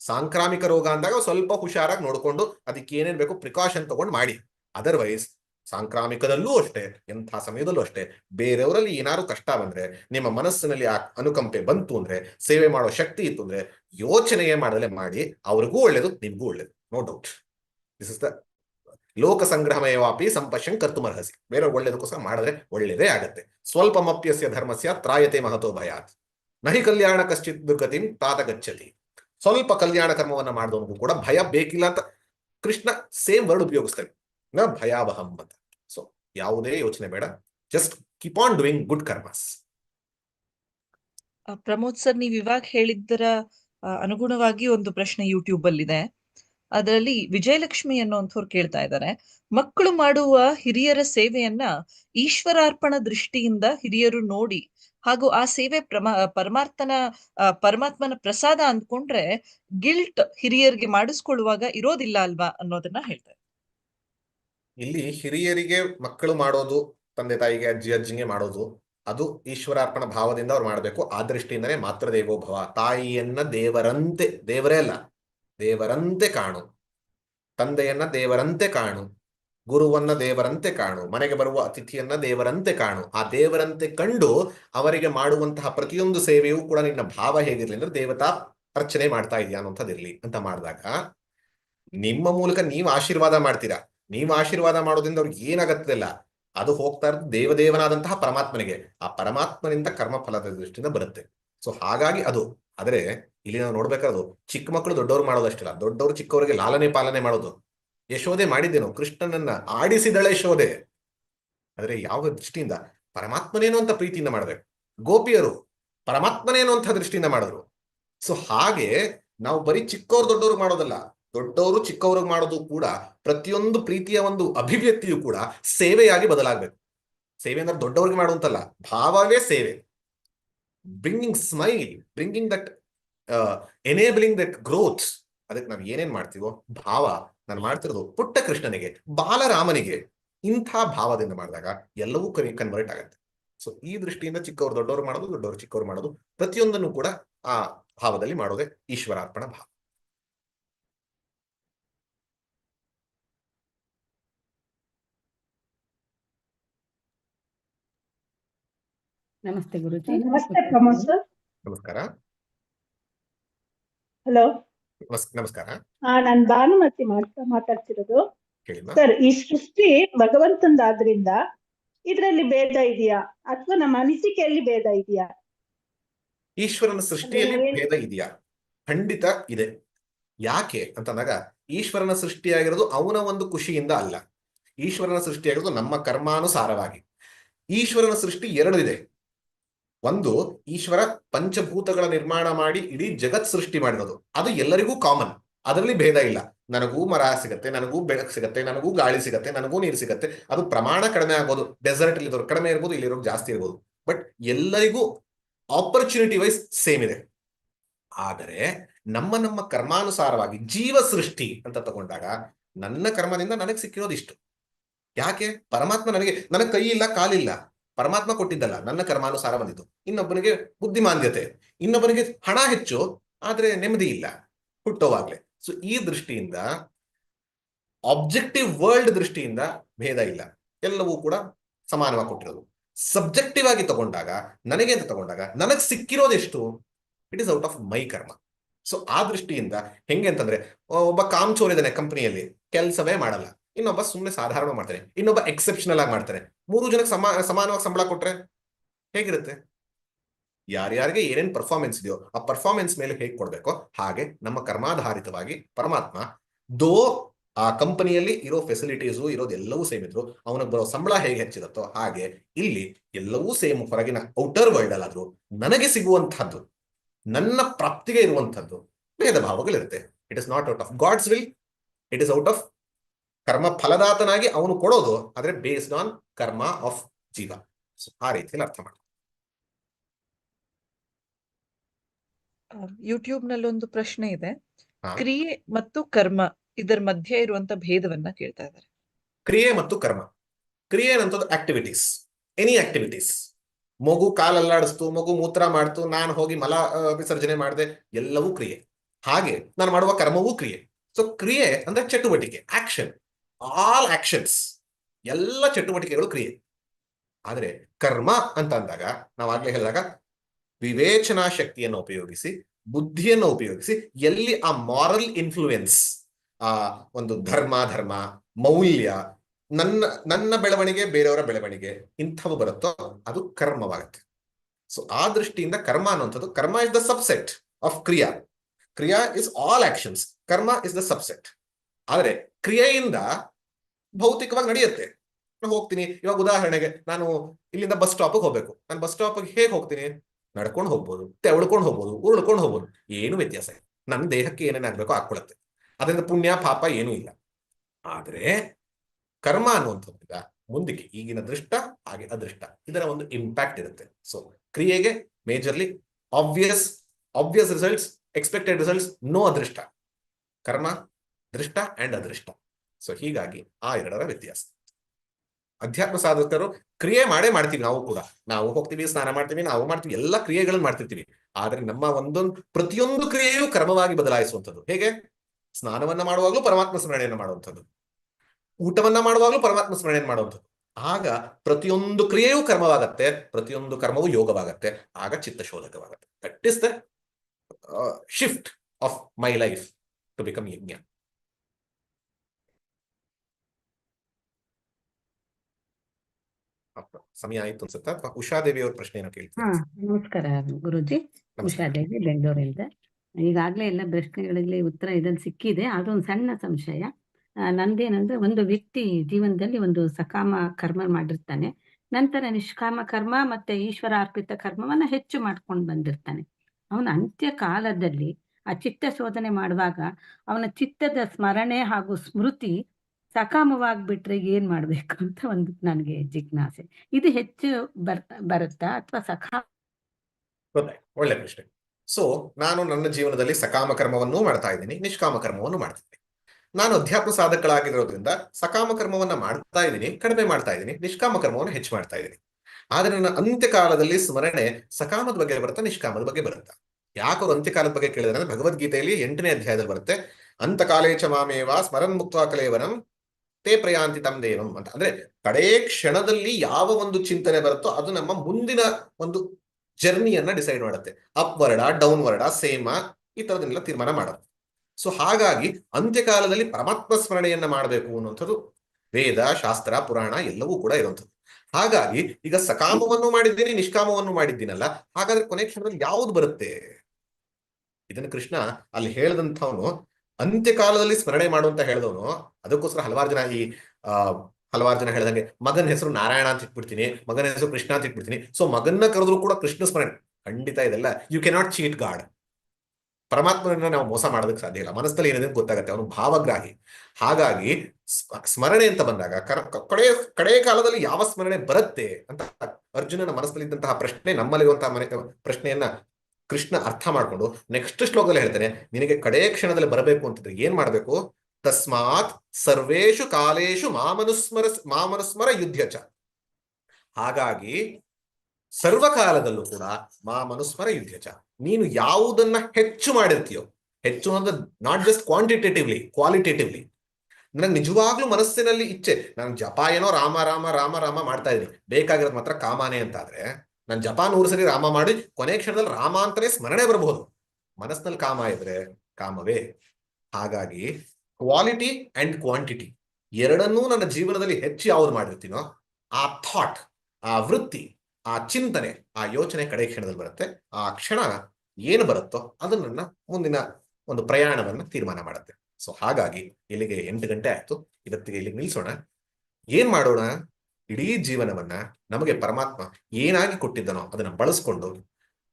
ಸಾಂಕ್ರಾಮಿಕ ರೋಗ ಅಂದಾಗ ಸ್ವಲ್ಪ ಹುಷಾರಾಗಿ ನೋಡಿಕೊಂಡು ಅದಕ್ಕೆ ಏನೇನ್ ಬೇಕು ಪ್ರಿಕಾಷನ್ ತಗೊಂಡು ಮಾಡಿ. ಅದರ್ವೈಸ್ ಸಾಂಕ್ರಾಮಿಕದಲ್ಲೂ ಅಷ್ಟೇ, ಎಂಥ ಸಮಯದಲ್ಲೂ ಅಷ್ಟೇ, ಬೇರೆಯವರಲ್ಲಿ ಏನಾದ್ರು ಕಷ್ಟ ಬಂದ್ರೆ, ನಿಮ್ಮ ಮನಸ್ಸಿನಲ್ಲಿ ಆ ಅನುಕಂಪೆ ಬಂತು ಅಂದ್ರೆ, ಸೇವೆ ಮಾಡೋ ಶಕ್ತಿ ಇತ್ತು ಅಂದ್ರೆ ಯೋಚನೆಯೇ ಮಾಡಲೇ ಮಾಡಿ, ಅವ್ರಿಗೂ ಒಳ್ಳೇದು, ನಿಮ್ಗೂ ಒಳ್ಳೇದು. No doubt this is the ಲೋಕ ಸಂಗ್ರಹಮಯವಾಪಿ ಕರ್ತು ಕರ್ತುಮರ್ಹಸಿ ಬೇರೆ ಒಳ್ಳೇದಕ್ಕೋಸ್ಕರ ಮಾಡಿದ್ರೆ ಒಳ್ಳೇದೇ ಆಗತ್ತೆ. ಸ್ವಲ್ಪಮಪ್ಯಸ್ಯ ಧರ್ಮಸ್ಯ ತ್ರಾಯತೆ ಮಹತೋ ಭಯಾತ್. ನಹಿ ಕಲ್ಯಾಣ ಕಶ್ಚಿತ್ ದುರ್ಗತಿಂ ತಾತ ಗಚ್ಚತಿ. ಸ್ವಲ್ಪ ಕಲ್ಯಾಣ ಕರ್ಮವನ್ನ ಮಾಡಿದವನಿಗೂ ಕೂಡ ಭಯ ಬೇಕಿಲ್ಲ ಅಂತ ಕೃಷ್ಣ ಸೇಮ್ ವರ್ಡ್ ಉಪಯೋಗಿಸ್ತಾನೆ. ನ ಭಯಾವಹಂ ಅಂತ. ಸೊ ಯಾವುದೇ ಯೋಚನೆ ಬೇಡ. Just keep on doing good karmas Pramod sir, ನೀವ್ ಇವಾಗ ಹೇಳಿದ್ದರ ಅನುಗುಣವಾಗಿ ಒಂದು ಪ್ರಶ್ನೆ ಯೂಟ್ಯೂಬ್ ಅಲ್ಲಿದೆ. ಅದರಲ್ಲಿ ವಿಜಯಲಕ್ಷ್ಮಿ ಅನ್ನುವಂಥವ್ರು ಕೇಳ್ತಾ ಇದ್ದಾರೆ. ಮಕ್ಕಳು ಮಾಡುವ ಹಿರಿಯರ ಸೇವೆಯನ್ನ ಈಶ್ವರಾರ್ಪಣ ದೃಷ್ಟಿಯಿಂದ ಹಿರಿಯರು ನೋಡಿ ಹಾಗೂ ಆ ಸೇವೆ ಪ್ರಮ, ಪರಮಾರ್ಥನ ಪರಮಾತ್ಮನ ಪ್ರಸಾದ ಅಂದ್ಕೊಂಡ್ರೆ ಗಿಲ್ಟ್ ಹಿರಿಯರಿಗೆ ಮಾಡಿಸ್ಕೊಳ್ಳುವಾಗ ಇರೋದಿಲ್ಲ ಅಲ್ವಾ ಅನ್ನೋದನ್ನ ಹೇಳ್ತಾರೆ ಇಲ್ಲಿ ಹಿರಿಯರಿಗೆ ಮಕ್ಕಳು ಮಾಡೋದು, ತಂದೆ ತಾಯಿಗೆ, ಅಜ್ಜಿ, ಅಜ್ಜಿಗೆ ಮಾಡೋದು, ಅದು ಈಶ್ವರಾರ್ಪಣ ಭಾವದಿಂದ ಅವ್ರು ಮಾಡಬೇಕು. ಆ ದೃಷ್ಟಿಯಿಂದನೇ ಮಾತ್ರ ದೇವೋಭವ ತಾಯಿಯನ್ನ ದೇವರಂತೆ, ದೇವರೇ ಅಲ್ಲ. ದೇವರಂತೆ ಕಾಣು. ತಂದೆಯನ್ನ ದೇವರಂತೆ ಕಾಣು. ಗುರುವನ್ನ ದೇವರಂತೆ ಕಾಣು. ಮನೆಗೆ ಬರುವ ಅತಿಥಿಯನ್ನ ದೇವರಂತೆ ಕಾಣು. ಆ ದೇವರಂತೆ ಕಂಡು ಅವರಿಗೆ ಮಾಡುವಂತಹ ಪ್ರತಿಯೊಂದು ಸೇವೆಯೂ ಕೂಡ ನಿನ್ನ ಭಾವ ಹೇಗಿರ್ಲಿ ಅಂದ್ರೆ ದೇವತಾ ಅರ್ಚನೆ ಮಾಡ್ತಾ ಇದೆಯಾ ಅನ್ನೋಂಥದ್ದಿರ್ಲಿ ಅಂತ ಮಾಡಿದಾಗ, ನಿಮ್ಮ ಮೂಲಕ ನೀವು ಆಶೀರ್ವಾದ ಮಾಡ್ತೀರಾ? ನೀವು ಆಶೀರ್ವಾದ ಮಾಡೋದ್ರಿಂದ ಅವ್ರಿಗೆ ಏನಾಗತ್ತಿಲ್ಲ ಅದು ಹೋಗ್ತಾ ಇರೋದು ದೇವದೇವನಾದಂತಹ ಪರಮಾತ್ಮನಿಗೆ. ಆ ಪರಮಾತ್ಮನಿಂದ ಕರ್ಮಫಲದ ದೃಷ್ಟಿಯಿಂದ ಬರುತ್ತೆ. ಸೊ ಹಾಗಾಗಿ ಅದು. ಆದ್ರೆ ಇಲ್ಲಿ ನಾವು ನೋಡ್ಬೇಕಾದ್ರು ಚಿಕ್ಕ ಮಕ್ಕಳು ದೊಡ್ಡವರು ಮಾಡೋದಷ್ಟಿಲ್ಲ ದೊಡ್ಡವರು ಚಿಕ್ಕವರಿಗೆ ಲಾಲನೆ ಪಾಲನೆ ಮಾಡೋದು. ಯಶೋದೆ ಮಾಡಿದ್ದೇನು, ಕೃಷ್ಣನನ್ನ ಆಡಿಸಿದಳೆ ಯಶೋದೆ ಆದ್ರೆ ಯಾವ ದೃಷ್ಟಿಯಿಂದ? ಪರಮಾತ್ಮನೇನು ಅಂತ ಪ್ರೀತಿಯಿಂದ ಮಾಡಬೇಕು ಗೋಪಿಯರು ಪರಮಾತ್ಮನೇನು ಅಂತ ದೃಷ್ಟಿಯಿಂದ ಮಾಡಿದ್ರು. ಸೊ ಹಾಗೆ ನಾವು ಬರೀ ಚಿಕ್ಕವ್ರು ದೊಡ್ಡವ್ರು ಮಾಡೋದಲ್ಲ, ದೊಡ್ಡವರು ಚಿಕ್ಕವ್ರಿಗೆ ಮಾಡೋದು ಕೂಡ ಪ್ರತಿಯೊಂದು ಪ್ರೀತಿಯ ಒಂದು ಅಭಿವ್ಯಕ್ತಿಯು ಕೂಡ ಸೇವೆಯಾಗಿ ಬದಲಾಗಬೇಕು. ಸೇವೆ ಅಂದ್ರೆ ದೊಡ್ಡವ್ರಿಗೆ ಮಾಡುವಂತಲ್ಲ, ಭಾವವೇ ಸೇವೆ. Bringing smile bringing that enabling that growth ಅದಕ್ಕೆ ನಾವು ಏನೇನ್ ಮಾಡ್ತೀವೋ ಭಾವ ನಾನು ಮಾಡ್ತಿರೋದು ಪುಟ್ಟ ಕೃಷ್ಣನಿಗೆ ಬಾಲರಾಮನಿಗೆ ಇಂಥ ಭಾವದಿಂದ ಮಾಡಿದಾಗ ಎಲ್ಲವೂ ಕನ್ವರ್ಟ್ ಆಗುತ್ತೆ. ಸೊ ಈ ದೃಷ್ಟಿಯಿಂದ ಚಿಕ್ಕವರು ದೊಡ್ಡವರು ಮಾಡೋದು ದೊಡ್ಡವರು ಚಿಕ್ಕವರು ಮಾಡೋದು ಪ್ರತಿಯೊಂದನ್ನು ಕೂಡ ಆ ಭಾವದಲ್ಲಿ ಮಾಡೋದೇ ಈಶ್ವರಾರ್ಪಣ ಭಾವ. ನಮಸ್ತೆ ಗುರುಜಿ. ನಮಸ್ತೆ ಪ್ರಮೋದ್ ಸರ್. ನಮಸ್ಕಾರ. ಹಲೋ. ನಮಸ್ಕಾರ. ಹಾ ನಾನ್ ಭಾನುಮತಿ ಮಾತಾಡ್ತಿರೋದು. ಸರ್ ಈ ಸೃಷ್ಟಿ ಭಗವಂತಂದಾದ್ರಿಂದ ಇದ್ರಲ್ಲಿ ಭೇದ ಇದೆಯಾ? ಅಥವಾ ನಮ್ಮ ಅನಿಸಿಕೆಯಲ್ಲಿ ಭೇದ ಇದೆಯಾ? ಈಶ್ವರನ ಸೃಷ್ಟಿಯಲ್ಲಿ ಭೇದ ಇದೆಯಾ? ಖಂಡಿತ ಇದೆ. ಯಾಕೆ ಅಂತಂದಾಗ ಈಶ್ವರನ ಸೃಷ್ಟಿಯಾಗಿರೋದು ಅವನ ಒಂದು ಖುಷಿಯಿಂದ ಅಲ್ಲ. ಈಶ್ವರನ ಸೃಷ್ಟಿಯಾಗಿರೋದು ನಮ್ಮ ಕರ್ಮಾನುಸಾರವಾಗಿ. ಈಶ್ವರನ ಸೃಷ್ಟಿ ಎರಡು ಇದೆ. ಒಂದು ಈಶ್ವರ ಪಂಚಭೂತಗಳ ನಿರ್ಮಾಣ ಮಾಡಿ ಇಡೀ ಜಗತ್ ಸೃಷ್ಟಿ ಮಾಡಿರೋದು. ಅದು ಎಲ್ಲರಿಗೂ ಕಾಮನ್ ಅದರಲ್ಲಿ ಭೇದ ಇಲ್ಲ. ನನಗೂ ಮರ ಸಿಗತ್ತೆ, ನನಗೂ ಬೆಳಕು ಸಿಗತ್ತೆ, ನನಗೂ ಗಾಳಿ ಸಿಗತ್ತೆ, ನನಗೂ ನೀರು ಸಿಗತ್ತೆ. ಅದು ಪ್ರಮಾಣ ಕಡಿಮೆ ಆಗ್ಬೋದು. ಡೆಸರ್ಟ್ ಇಲ್ಲಿರೋರು ಕಡಿಮೆ ಇರ್ಬೋದು, ಇಲ್ಲಿರೋರು ಜಾಸ್ತಿ ಇರ್ಬೋದು. ಬಟ್ ಎಲ್ಲರಿಗೂ ಆಪರ್ಚುನಿಟಿ ವೈಸ್ ಸೇಮ್ ಇದೆ. ಆದರೆ ನಮ್ಮ ನಮ್ಮ ಕರ್ಮಾನುಸಾರವಾಗಿ ಜೀವ ಸೃಷ್ಟಿ ಅಂತ ತಗೊಂಡಾಗ ನನ್ನ ಕರ್ಮದಿಂದ ನನಗೆ ಸಿಕ್ಕಿರೋದು ಇಷ್ಟು ಯಾಕೆ? ಪರಮಾತ್ಮ ನನಗೆ ನನಗೆ ಕೈ ಇಲ್ಲ, ಕಾಲಿಲ್ಲ. ಪರಮಾತ್ಮ ಕೊಟ್ಟಿದ್ದಲ್ಲ, ನನ್ನ ಕರ್ಮಾನುಸಾರ ಬಂದಿತ್ತು ಇನ್ನೊಬ್ಬನಿಗೆ ಬುದ್ಧಿಮಾಂದ್ಯತೆ, ಇನ್ನೊಬ್ಬನಿಗೆ ಹಣ ಹೆಚ್ಚು, ಆದ್ರೆ ನೆಮ್ಮದಿ ಇಲ್ಲ, ಹುಟ್ಟೋವಾಗ್ಲೆ. ಸೊ ಈ ದೃಷ್ಟಿಯಿಂದ ಆಬ್ಜೆಕ್ಟಿವ್ ವರ್ಲ್ಡ್ ದೃಷ್ಟಿಯಿಂದ ಭೇದ ಇಲ್ಲ. ಎಲ್ಲವೂ ಕೂಡ ಸಮಾನವಾಗಿ ಕೊಟ್ಟಿರೋದು. ಸಬ್ಜೆಕ್ಟಿವ್ ಆಗಿ ತಗೊಂಡಾಗ, ನನಗೆ ಅಂತ ತಗೊಂಡಾಗ, ನನಗೆ ಸಿಕ್ಕಿರೋದೆಷ್ಟು it is out of my karma so ಆ ದೃಷ್ಟಿಯಿಂದ ಹೆಂಗೆ ಅಂತಂದ್ರೆ, ಒಬ್ಬ ಕಾಮ್ಚೋರ್ ಇದ್ದಾನೆ ಕಂಪನಿಯಲ್ಲಿ ಕೆಲಸವೇ ಮಾಡಲ್ಲ. ಇನ್ನೊಬ್ಬ ಸುಮ್ಮನೆ ಸಾಧಾರಣ ಮಾಡ್ತಾರೆ. ಇನ್ನೊಬ್ಬ ಎಕ್ಸೆಪ್ಷನಲ್ ಆಗಿ ಮಾಡ್ತಾರೆ. ಮೂರು ಜನಕ್ಕೆ ಸಮ, ಸಮಾನವಾಗಿ ಸಂಬಳ ಕೊಟ್ರೆ ಹೇಗಿರುತ್ತೆ? ಯಾರ್ಯಾರಿಗೆ ಏನೇನ್ ಪರ್ಫಾರ್ಮೆನ್ಸ್ ಇದೆಯೋ ಆ ಪರ್ಫಾರ್ಮೆನ್ಸ್ ಮೇಲೆ ಹೇಗೆ ಕೊಡ್ಬೇಕೋ ಹಾಗೆ ನಮ್ಮ ಕರ್ಮಾಧಾರಿತವಾಗಿ ಪರಮಾತ್ಮ ದೋ ಆ ಕಂಪನಿಯಲ್ಲಿ ಇರೋ ಫೆಸಿಲಿಟೀಸು ಇರೋದೆಲ್ಲವೂ ಸೇಮ್ ಇದ್ರು, ಅವನಿಗೆ ಬರೋ ಸಂಬಳ ಹೇಗೆ ಹೆಚ್ಚಿರುತ್ತೋ ಹಾಗೆ ಇಲ್ಲಿ ಎಲ್ಲವೂ ಸೇಮ್ ಹೊರಗಿನ ಔಟರ್ ವರ್ಲ್ಡ್ ಅಲ್ಲಾದ್ರೂ ನನಗೆ ಸಿಗುವಂತಹದ್ದು, ನನ್ನ ಪ್ರಾಪ್ತಿಗೆ ಇರುವಂತಹದ್ದು ಭೇದ ಭಾವಗಳಿರುತ್ತೆ. It is not out of god's will it is out of karma ಫಲದಾತನಾಗಿ ಅವನು ಕೊಡೋದು ಆದ್ರೆ ಬೇಸ್ಡ್ ಆನ್ ಕರ್ಮ ಆಫ್ ಜೀವ. ಆ ರೀತಿಯಲ್ಲಿ ಅರ್ಥ ಮಾಡಿ ಯೂಟ್ಯೂಬ್ನಲ್ಲಿ ಒಂದು ಪ್ರಶ್ನೆ ಇದೆ. ಕ್ರಿಯೆ ಮತ್ತು ಕರ್ಮ ಇದರ ಮಧ್ಯೆ ಇರುವಂತ ಭೇದವನ್ನ ಕೇಳ್ತಾ ಇದ್ದಾರೆ. ಕ್ರಿಯೆ ಮತ್ತು ಕರ್ಮ. ಕ್ರಿಯೆ ಅನ್ನೋದು ಆಕ್ಟಿವಿಟೀಸ್ ಎನಿ ಆಕ್ಟಿವಿಟೀಸ್ ಮಗು ಕಾಲಲ್ಲಾಡಿಸ್ತು ಮಗು ಮೂತ್ರ ಮಾಡ್ತು ನಾನು ಹೋಗಿ ಮಲ ವಿಸರ್ಜನೆ ಮಾಡಿದೆ ಎಲ್ಲವೂ ಕ್ರಿಯೆ. ಹಾಗೆ ನಾನು ಮಾಡುವ ಕರ್ಮವೂ ಕ್ರಿಯೆ. ಸೊ ಕ್ರಿಯೆ ಅಂದ್ರೆ ಚಟುವಟಿಕೆ ಆಕ್ಷನ್ ಆಲ್ ಆಕ್ಷನ್ಸ್ ಎಲ್ಲ ಚಟುವಟಿಕೆಗಳು ಕ್ರಿಯೆ. ಆದರೆ ಕರ್ಮ ಅಂತ ಅಂದಾಗ, ನಾವು ಆಗ್ಲೇ ಹೇಳಿದಾಗ, ವಿವೇಚನಾ ಶಕ್ತಿಯನ್ನು ಉಪಯೋಗಿಸಿ, ಬುದ್ಧಿಯನ್ನು ಉಪಯೋಗಿಸಿ, ಎಲ್ಲಿ ಆ ಮಾರಲ್ ಇನ್ಫ್ಲೂಯೆನ್ಸ್ ಆ ಒಂದು ಧರ್ಮ ಧರ್ಮ, ಮೌಲ್ಯ, ನನ್ನ ನನ್ನ ಬೆಳವಣಿಗೆ, ಬೇರೆಯವರ ಬೆಳವಣಿಗೆ, ಇಂಥವು ಬರುತ್ತೋ, ಅದು ಕರ್ಮವಾಗುತ್ತೆ. ಸೊ ಆ ದೃಷ್ಟಿಯಿಂದ ಕರ್ಮ ಅನ್ನುವಂಥದ್ದು, ಕರ್ಮ is the subset of kriya. Kriya is all actions karma is the subset ಆದ್ರೆ ಕ್ರಿಯೆಯಿಂದ ಭೌತಿಕವಾಗಿ ನಡೆಯುತ್ತೆ. ನಾನು ಹೋಗ್ತೀನಿ. ಇವಾಗ ಉದಾಹರಣೆಗೆ ನಾನು ಇಲ್ಲಿಂದ ಬಸ್ ಸ್ಟಾಪಿಗೆ ಹೋಗ್ಬೇಕು. ನಾನು ಬಸ್ ಸ್ಟಾಪಿಗೆ ಹೇಗೆ ಹೋಗ್ತೀನಿ? ನಡ್ಕೊಂಡು ಹೋಗ್ಬೋದು. ತೆವಳ್ಕೊಂಡು ಹೋಗ್ಬೋದು. ಉರುಳ್ಕೊಂಡು ಹೋಗ್ಬೋದು. ಏನು ವ್ಯತ್ಯಾಸ ಇಲ್ಲ. ನನ್ನ ದೇಹಕ್ಕೆ ಏನೇನಾಗಬೇಕೋ ಹಾಕೊಳ್ಳುತ್ತೆ ಅದರಿಂದ ಪುಣ್ಯ, ಪಾಪ ಏನೂ ಇಲ್ಲ. ಆದರೆ ಕರ್ಮ ಅನ್ನುವಂಥದ್ದ ಮುಂದಕ್ಕೆ ಈಗಿನ ದೃಷ್ಟ, ಹಾಗೆ ಅದೃಷ್ಟ. ಇದರ ಒಂದು ಇಂಪ್ಯಾಕ್ಟ್ ಇರುತ್ತೆ. ಸೊ ಕ್ರಿಯೆಗೆ majorly obvious obvious results expected results no ಅದೃಷ್ಟ. ಕರ್ಮ ದೃಷ್ಟ ಅಂಡ್ ಅದೃಷ್ಟ. ಸೊ ಹೀಗಾಗಿ ಆ ಎರಡರ ವ್ಯತ್ಯಾಸ. ಅಧ್ಯಾತ್ಮ ಸಾಧಕರು ಕ್ರಿಯೆ ಮಾಡೇ ಮಾಡ್ತೀವಿ ನಾವು ಕೂಡ. ನಾವು ಹೋಗ್ತೀವಿ, ಸ್ನಾನ ಮಾಡ್ತೀವಿ, ನಾವು ಮಾಡ್ತೀವಿ, ಎಲ್ಲ ಕ್ರಿಯೆಗಳನ್ನು ಮಾಡ್ತಿರ್ತೀವಿ. ಆದ್ರೆ ನಮ್ಮ ಒಂದೊಂದು, ಪ್ರತಿಯೊಂದು ಕ್ರಿಯೆಯೂ ಕರ್ಮವಾಗಿ ಬದಲಾಯಿಸುವಂಥದ್ದು. ಹೇಗೆ? ಸ್ನಾನವನ್ನ ಮಾಡುವಾಗಲೂ ಪರಮಾತ್ಮ ಸ್ಮರಣೆಯನ್ನು ಮಾಡುವಂಥದ್ದು. ಊಟವನ್ನ ಮಾಡುವಾಗಲೂ ಪರಮಾತ್ಮ ಸ್ಮರಣೆಯನ್ನು ಮಾಡುವಂಥದ್ದು. ಆಗ ಪ್ರತಿಯೊಂದು ಕ್ರಿಯೆಯೂ ಕರ್ಮವಾಗತ್ತೆ, ಪ್ರತಿಯೊಂದು ಕರ್ಮವೂ ಯೋಗವಾಗತ್ತೆ, ಆಗ ಚಿತ್ತ ಶೋಧಕವಾಗತ್ತೆ that is the shift of my life to become yajna. ಸಮಯ ಆಯ್ತು ಅನ್ಸುತ್ತಾ? ಅಥವಾ ಉಷಾದೇವಿ ಅವ್ರ ಪ್ರಶ್ನೆಯನ್ನು ಕೇಳ್ತೀನಿ. ನಮಸ್ಕಾರ ಗುರುಜಿ. ಉಷಾದೇವಿ ಬೆಂಗಳೂರಿಂದ ಈಗಾಗಲೇ ಎಲ್ಲ ಪ್ರಶ್ನೆಗಳಿಗೆ ಉತ್ತರ ಇದ್ರಲ್ಲಿ ಸಿಕ್ಕಿದೆ. ಅದೊಂದು ಸಣ್ಣ ಸಂಶಯ. ನಂದೇನಂದ್ರೆ ಒಂದು ವ್ಯಕ್ತಿ ಜೀವನದಲ್ಲಿ ಒಂದು ಸಕಾಮ ಕರ್ಮ ಮಾಡಿರ್ತಾನೆ. ನಂತರ ನಿಷ್ಕಾಮ ಕರ್ಮ ಮತ್ತೆ ಈಶ್ವರ ಅರ್ಪಿತ ಕರ್ಮವನ್ನ ಹೆಚ್ಚು ಮಾಡ್ಕೊಂಡು ಬಂದಿರ್ತಾನೆ. ಅವನ ಅಂತ್ಯ ಕಾಲದಲ್ಲಿ ಆ ಚಿತ್ತ ಶೋಧನೆ ಮಾಡುವಾಗ ಅವನ ಚಿತ್ತದ ಸ್ಮರಣೆ ಹಾಗೂ ಸ್ಮೃತಿ ಸಕಾಮವಾಗ್ಬಿಟ್ರೆ ಏನ್ ಮಾಡ್ಬೇಕು ಅಂತ ಒಂದು ನನಗೆ ಜಿಜ್ಞಾಸೆ. ಇದು ಹೆಚ್ಚು ಬರ್, ಬರುತ್ತಾ ಅಥವಾ ಸಕಾಮ ಒಳ್ಳೆ ಪ್ರಶ್ನೆ. ಸೊ ನಾನು ನನ್ನ ಜೀವನದಲ್ಲಿ ಸಕಾಮ ಕರ್ಮವನ್ನೂ ಮಾಡ್ತಾ ಇದ್ದೀನಿ, ನಿಷ್ಕಾಮ ಕರ್ಮವನ್ನು ಮಾಡ್ತಿದ್ದೀನಿ. ನಾನು ಅಧ್ಯಾತ್ಮ ಸಾಧಕಳಾಗಿರೋದ್ರಿಂದ ಸಕಾಮ ಕರ್ಮವನ್ನ ಮಾಡ್ತಾ ಇದ್ದೀನಿ, ಕಡಿಮೆ ಮಾಡ್ತಾ ಇದ್ದೀನಿ, ನಿಷ್ಕಾಮ ಕರ್ಮವನ್ನು ಹೆಚ್ಚು ಮಾಡ್ತಾ ಇದ್ದೀನಿ. ಆದ್ರೆ ನನ್ನ ಅಂತ್ಯಕಾಲದಲ್ಲಿ ಸ್ಮರಣೆ ಸಕಾಮದ ಬಗ್ಗೆ ಬರುತ್ತಾ, ನಿಷ್ಕಾಮದ ಬಗ್ಗೆ ಬರುತ್ತಾ? ಯಾಕೆ ಅಂತ್ಯಕಾಲದ ಬಗ್ಗೆ ಕೇಳಿದ್ರೆ ಭಗವದ್ಗೀತೆಯಲ್ಲಿ ಎಂಟನೇ ಅಧ್ಯಾಯದಲ್ಲಿ ಬರುತ್ತೆ, ಅಂತಕಾಲೇ ಚ ಮಾಮೇವ ಸ್ಮರನ್ ಮುಕ್ತ ಕಲೇವನಂ ತೇ ಪ್ರಯಾಂತಿ ಅಂತ. ಅಂದ್ರೆ ಕಡೇ ಕ್ಷಣದಲ್ಲಿ ಯಾವ ಒಂದು ಚಿಂತನೆ ಬರುತ್ತೋ ಅದು ನಮ್ಮ ಮುಂದಿನ ಒಂದು ಜರ್ನಿಯನ್ನ ಡಿಸೈಡ್ ಮಾಡುತ್ತೆ. Upward, downward, same ಈ ತರದನ್ನೆಲ್ಲ ತೀರ್ಮಾನ ಮಾಡುತ್ತೆ ಸೊ ಹಾಗಾಗಿ ಅಂತ್ಯಕಾಲದಲ್ಲಿ ಪರಮಾತ್ಮ ಸ್ಮರಣೆಯನ್ನ ಮಾಡಬೇಕು ಅನ್ನುವಂಥದ್ದು ವೇದ, ಶಾಸ್ತ್ರ, ಪುರಾಣ ಎಲ್ಲವೂ ಕೂಡ ಇರುವಂಥದ್ದು. ಹಾಗಾಗಿ ಈಗ ಸಕಾಮವನ್ನು ಮಾಡಿದ್ದೀನಿ, ನಿಷ್ಕಾಮವನ್ನು ಮಾಡಿದ್ದೀನಲ್ಲ, ಹಾಗಾದ್ರೆ ಕೊನೆ ಕ್ಷಣದಲ್ಲಿ ಯಾವ್ದು ಬರುತ್ತೆ? ಇದನ್ನು ಕೃಷ್ಣ ಅಲ್ಲಿ ಹೇಳ್ದಂಥವನು ಅಂತ್ಯಕಾಲದಲ್ಲಿ ಸ್ಮರಣೆ ಮಾಡು ಅಂತ ಹೇಳಿದವನು, ಅದಕ್ಕೋಸ್ಕರ ಹಲವಾರು ಜನ ಈ ಹಲವಾರು ಜನ ಹೇಳ್ದಂಗೆ, ಮಗನ ಹೆಸರು ನಾರಾಯಣ ಅಂತ ಇಟ್ಬಿಡ್ತೀನಿ, ಮಗನ ಹೆಸರು ಕೃಷ್ಣ ಅಂತ ಇಟ್ಬಿಡ್ತೀನಿ. ಸೊ ಮಗನ್ನ ಕರೆದ್ರು ಕೂಡ ಕೃಷ್ಣ ಸ್ಮರಣೆ. ಖಂಡಿತ ಇದೆಲ್ಲ ಯು ಕೆನಾಟ್ ಚೀಟ್ ಗಾಡ್ ಪರಮಾತ್ಮನನ್ನ ನಾವು ಮೋಸ ಮಾಡೋದಕ್ಕೆ ಸಾಧ್ಯ ಇಲ್ಲ. ಮನಸ್ಸಲ್ಲಿ ಏನಿದೆ ಗೊತ್ತಾಗುತ್ತೆ, ಅವನು ಭಾವಗ್ರಾಹಿ. ಹಾಗಾಗಿ, ಸ್ಮ- ಸ್ಮರಣೆ ಅಂತ ಬಂದಾಗ ಕಡೆ ಕಡೆ ಕಾಲದಲ್ಲಿ ಯಾವ ಸ್ಮರಣೆ ಬರುತ್ತೆ ಅಂತ ಅರ್ಜುನನ ಮನಸ್ಸಲ್ಲಿ ಇದ್ದಂತಹ ಪ್ರಶ್ನೆ, ನಮ್ಮಲ್ಲಿರುವಂತಹ ಮನೆ, ಪ್ರಶ್ನೆಯನ್ನ ಕೃಷ್ಣ ಅರ್ಥ ಮಾಡ್ಕೊಂಡು ನೆಕ್ಸ್ಟ್ ಶ್ಲೋಕದಲ್ಲಿ ಹೇಳ್ತಾನೆ, ನಿನಗೆ ಕಡೆ ಕ್ಷಣದಲ್ಲಿ ಬರಬೇಕು ಅಂತಿದ್ರೆ ಏನ್ ಮಾಡಬೇಕು? ತಸ್ಮಾತ್ ಸರ್ವೇಶು ಕಾಲೇಶು ಮಾಮನುಸ್ಮರ ಮಾಮನುಸ್ಮರ ಯುದ್ಧಚ. ಹಾಗಾಗಿ ಸರ್ವಕಾಲದಲ್ಲೂ ಕೂಡ ಮಾಮನುಸ್ಮರ ಯುದ್ಧ ಚ ನೀನು ಯಾವುದನ್ನ ಹೆಚ್ಚು ಮಾಡಿರ್ತೀಯೋ, ಹೆಚ್ಚು ಅಂದ್ರೆ ನಾಟ್ ಜಸ್ಟ್ ಕ್ವಾಂಟಿಟೇಟಿವ್ಲಿ ಕ್ವಾಲಿಟೇಟಿವ್ಲಿ ನನಗೆ ನಿಜವಾಗ್ಲೂ ಮನಸ್ಸಿನಲ್ಲಿ ಇಚ್ಛೆ ನಾನು ಜಪ ಏನೋ ರಾಮ ರಾಮ ರಾಮ ರಾಮ ಮಾಡ್ತಾ ಇದ್ದೀನಿ ಬೇಕಾಗಿರೋದು ಮಾತ್ರ ಕಾಮಾನೆ ಅಂತ ಆದ್ರೆ ನಾನು ಜಪಾನ್ ಊರು ಸರಿ ರಾಮ ಮಾಡಿ, ಕೊನೆ ಕ್ಷಣದಲ್ಲಿ ರಾಮ ಅಂತಲೇ ಸ್ಮರಣೆ ಬರಬಹುದು. ಮನಸ್ಸಿನಲ್ಲಿ ಕಾಮ ಇದ್ರೆ ಕಾಮವೇ. ಹಾಗಾಗಿ ಕ್ವಾಲಿಟಿ ಅಂಡ್ ಕ್ವಾಂಟಿಟಿ ಎರಡನ್ನೂ ನನ್ನ ಜೀವನದಲ್ಲಿ ಹೆಚ್ಚು ಯಾವ್ದು ಮಾಡಿರ್ತೀನೋ, ಆ ಥಾಟ್ ಆ ವೃತ್ತಿ, ಆ ಚಿಂತನೆ, ಆ ಯೋಚನೆ ಕಡೆ ಕ್ಷಣದಲ್ಲಿ ಬರುತ್ತೆ. ಆ ಕ್ಷಣ ಏನು ಬರುತ್ತೋ ಅದು ನನ್ನ ಮುಂದಿನ ಒಂದು ಪ್ರಯಾಣವನ್ನು ತೀರ್ಮಾನ ಮಾಡುತ್ತೆ. ಸೊ ಹಾಗಾಗಿ ಇಲ್ಲಿಗೆ ಎಂಟು ಗಂಟೆ ಆಯ್ತು. ಇವತ್ತಿಗೆ ಇಲ್ಲಿಗೆ ನಿಲ್ಸೋಣ. ಏನ್ ಮಾಡೋಣ? ಇಡೀ ಜೀವನವನ್ನ ನಮಗೆ ಪರಮಾತ್ಮ ಏನಾಗಿ ಕೊಟ್ಟಿದ್ದನೋ ಅದನ್ನ ಬಳಸ್ಕೊಂಡು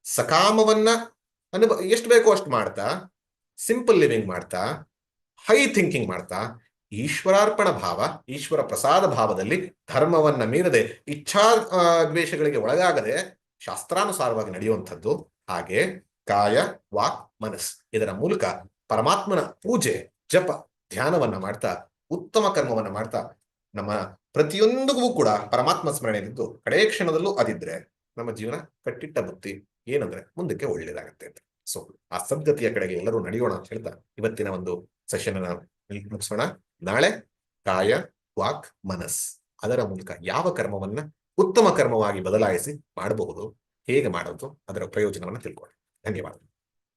ಸಕಾಮವನ್ನ ಅನುಭವ ಎಷ್ಟು ಬೇಕೋ ಅಷ್ಟು ಮಾಡ್ತಾ ಸಿಂಪಲ್ ಲಿವಿಂಗ್ ಮಾಡ್ತಾ ಹೈ ಥಿಂಕಿಂಗ್ ಮಾಡ್ತಾ, ಈಶ್ವರಾರ್ಪಣ ಭಾವ, ಈಶ್ವರ ಪ್ರಸಾದ ಭಾವದಲ್ಲಿ ಧರ್ಮವನ್ನ ಮೀರದೆ, ಇಚ್ಛಾ ದ್ವೇಷಗಳಿಗೆ ಒಳಗಾಗದೆ ಶಾಸ್ತ್ರಾನುಸಾರವಾಗಿ ನಡೆಯುವಂಥದ್ದು ಹಾಗೆ ಕಾಯ, ವಾಕ್, ಮನಸ್ ಇದರ ಮೂಲಕ ಪರಮಾತ್ಮನ ಪೂಜೆ, ಜಪ, ಧ್ಯಾನವನ್ನ ಮಾಡ್ತಾ, ಉತ್ತಮ ಕರ್ಮವನ್ನ ಮಾಡ್ತಾ, ನಮ್ಮ ಪ್ರತಿಯೊಂದಿಗೂ ಕೂಡ ಪರಮಾತ್ಮ ಸ್ಮರಣೆಯಲ್ಲಿದ್ದು ಕಡೇ ಕ್ಷಣದಲ್ಲೂ ಅದಿದ್ರೆ ನಮ್ಮ ಜೀವನ ಕಟ್ಟಿಟ್ಟ ಬುತ್ತಿ ಏನಂದ್ರೆ ಮುಂದಕ್ಕೆ ಒಳ್ಳೇದಾಗತ್ತೆ ಅಂತ. ಸೊ ಆ ಸದ್ಗತಿಯ ಕಡೆಗೆ ಎಲ್ಲರೂ ನಡೆಯೋಣ ಅಂತ ಹೇಳ್ತಾ ಇವತ್ತಿನ ಒಂದು ಸೆಷನ್ ಮುಗಿಸೋಣ ನಾಳೆ ಕಾಯ, ವಾಕ್, ಮನಸ್ ಅದರ ಮೂಲಕ ಯಾವ ಕರ್ಮವನ್ನ ಉತ್ತಮ ಕರ್ಮವಾಗಿ ಬದಲಾಯಿಸಿ ಮಾಡಬಹುದು, ಹೇಗೆ ಮಾಡೋದು ಅದರ ಪ್ರಯೋಜನವನ್ನ ತಿಳ್ಕೊಳ್ಳಿ ಧನ್ಯವಾದ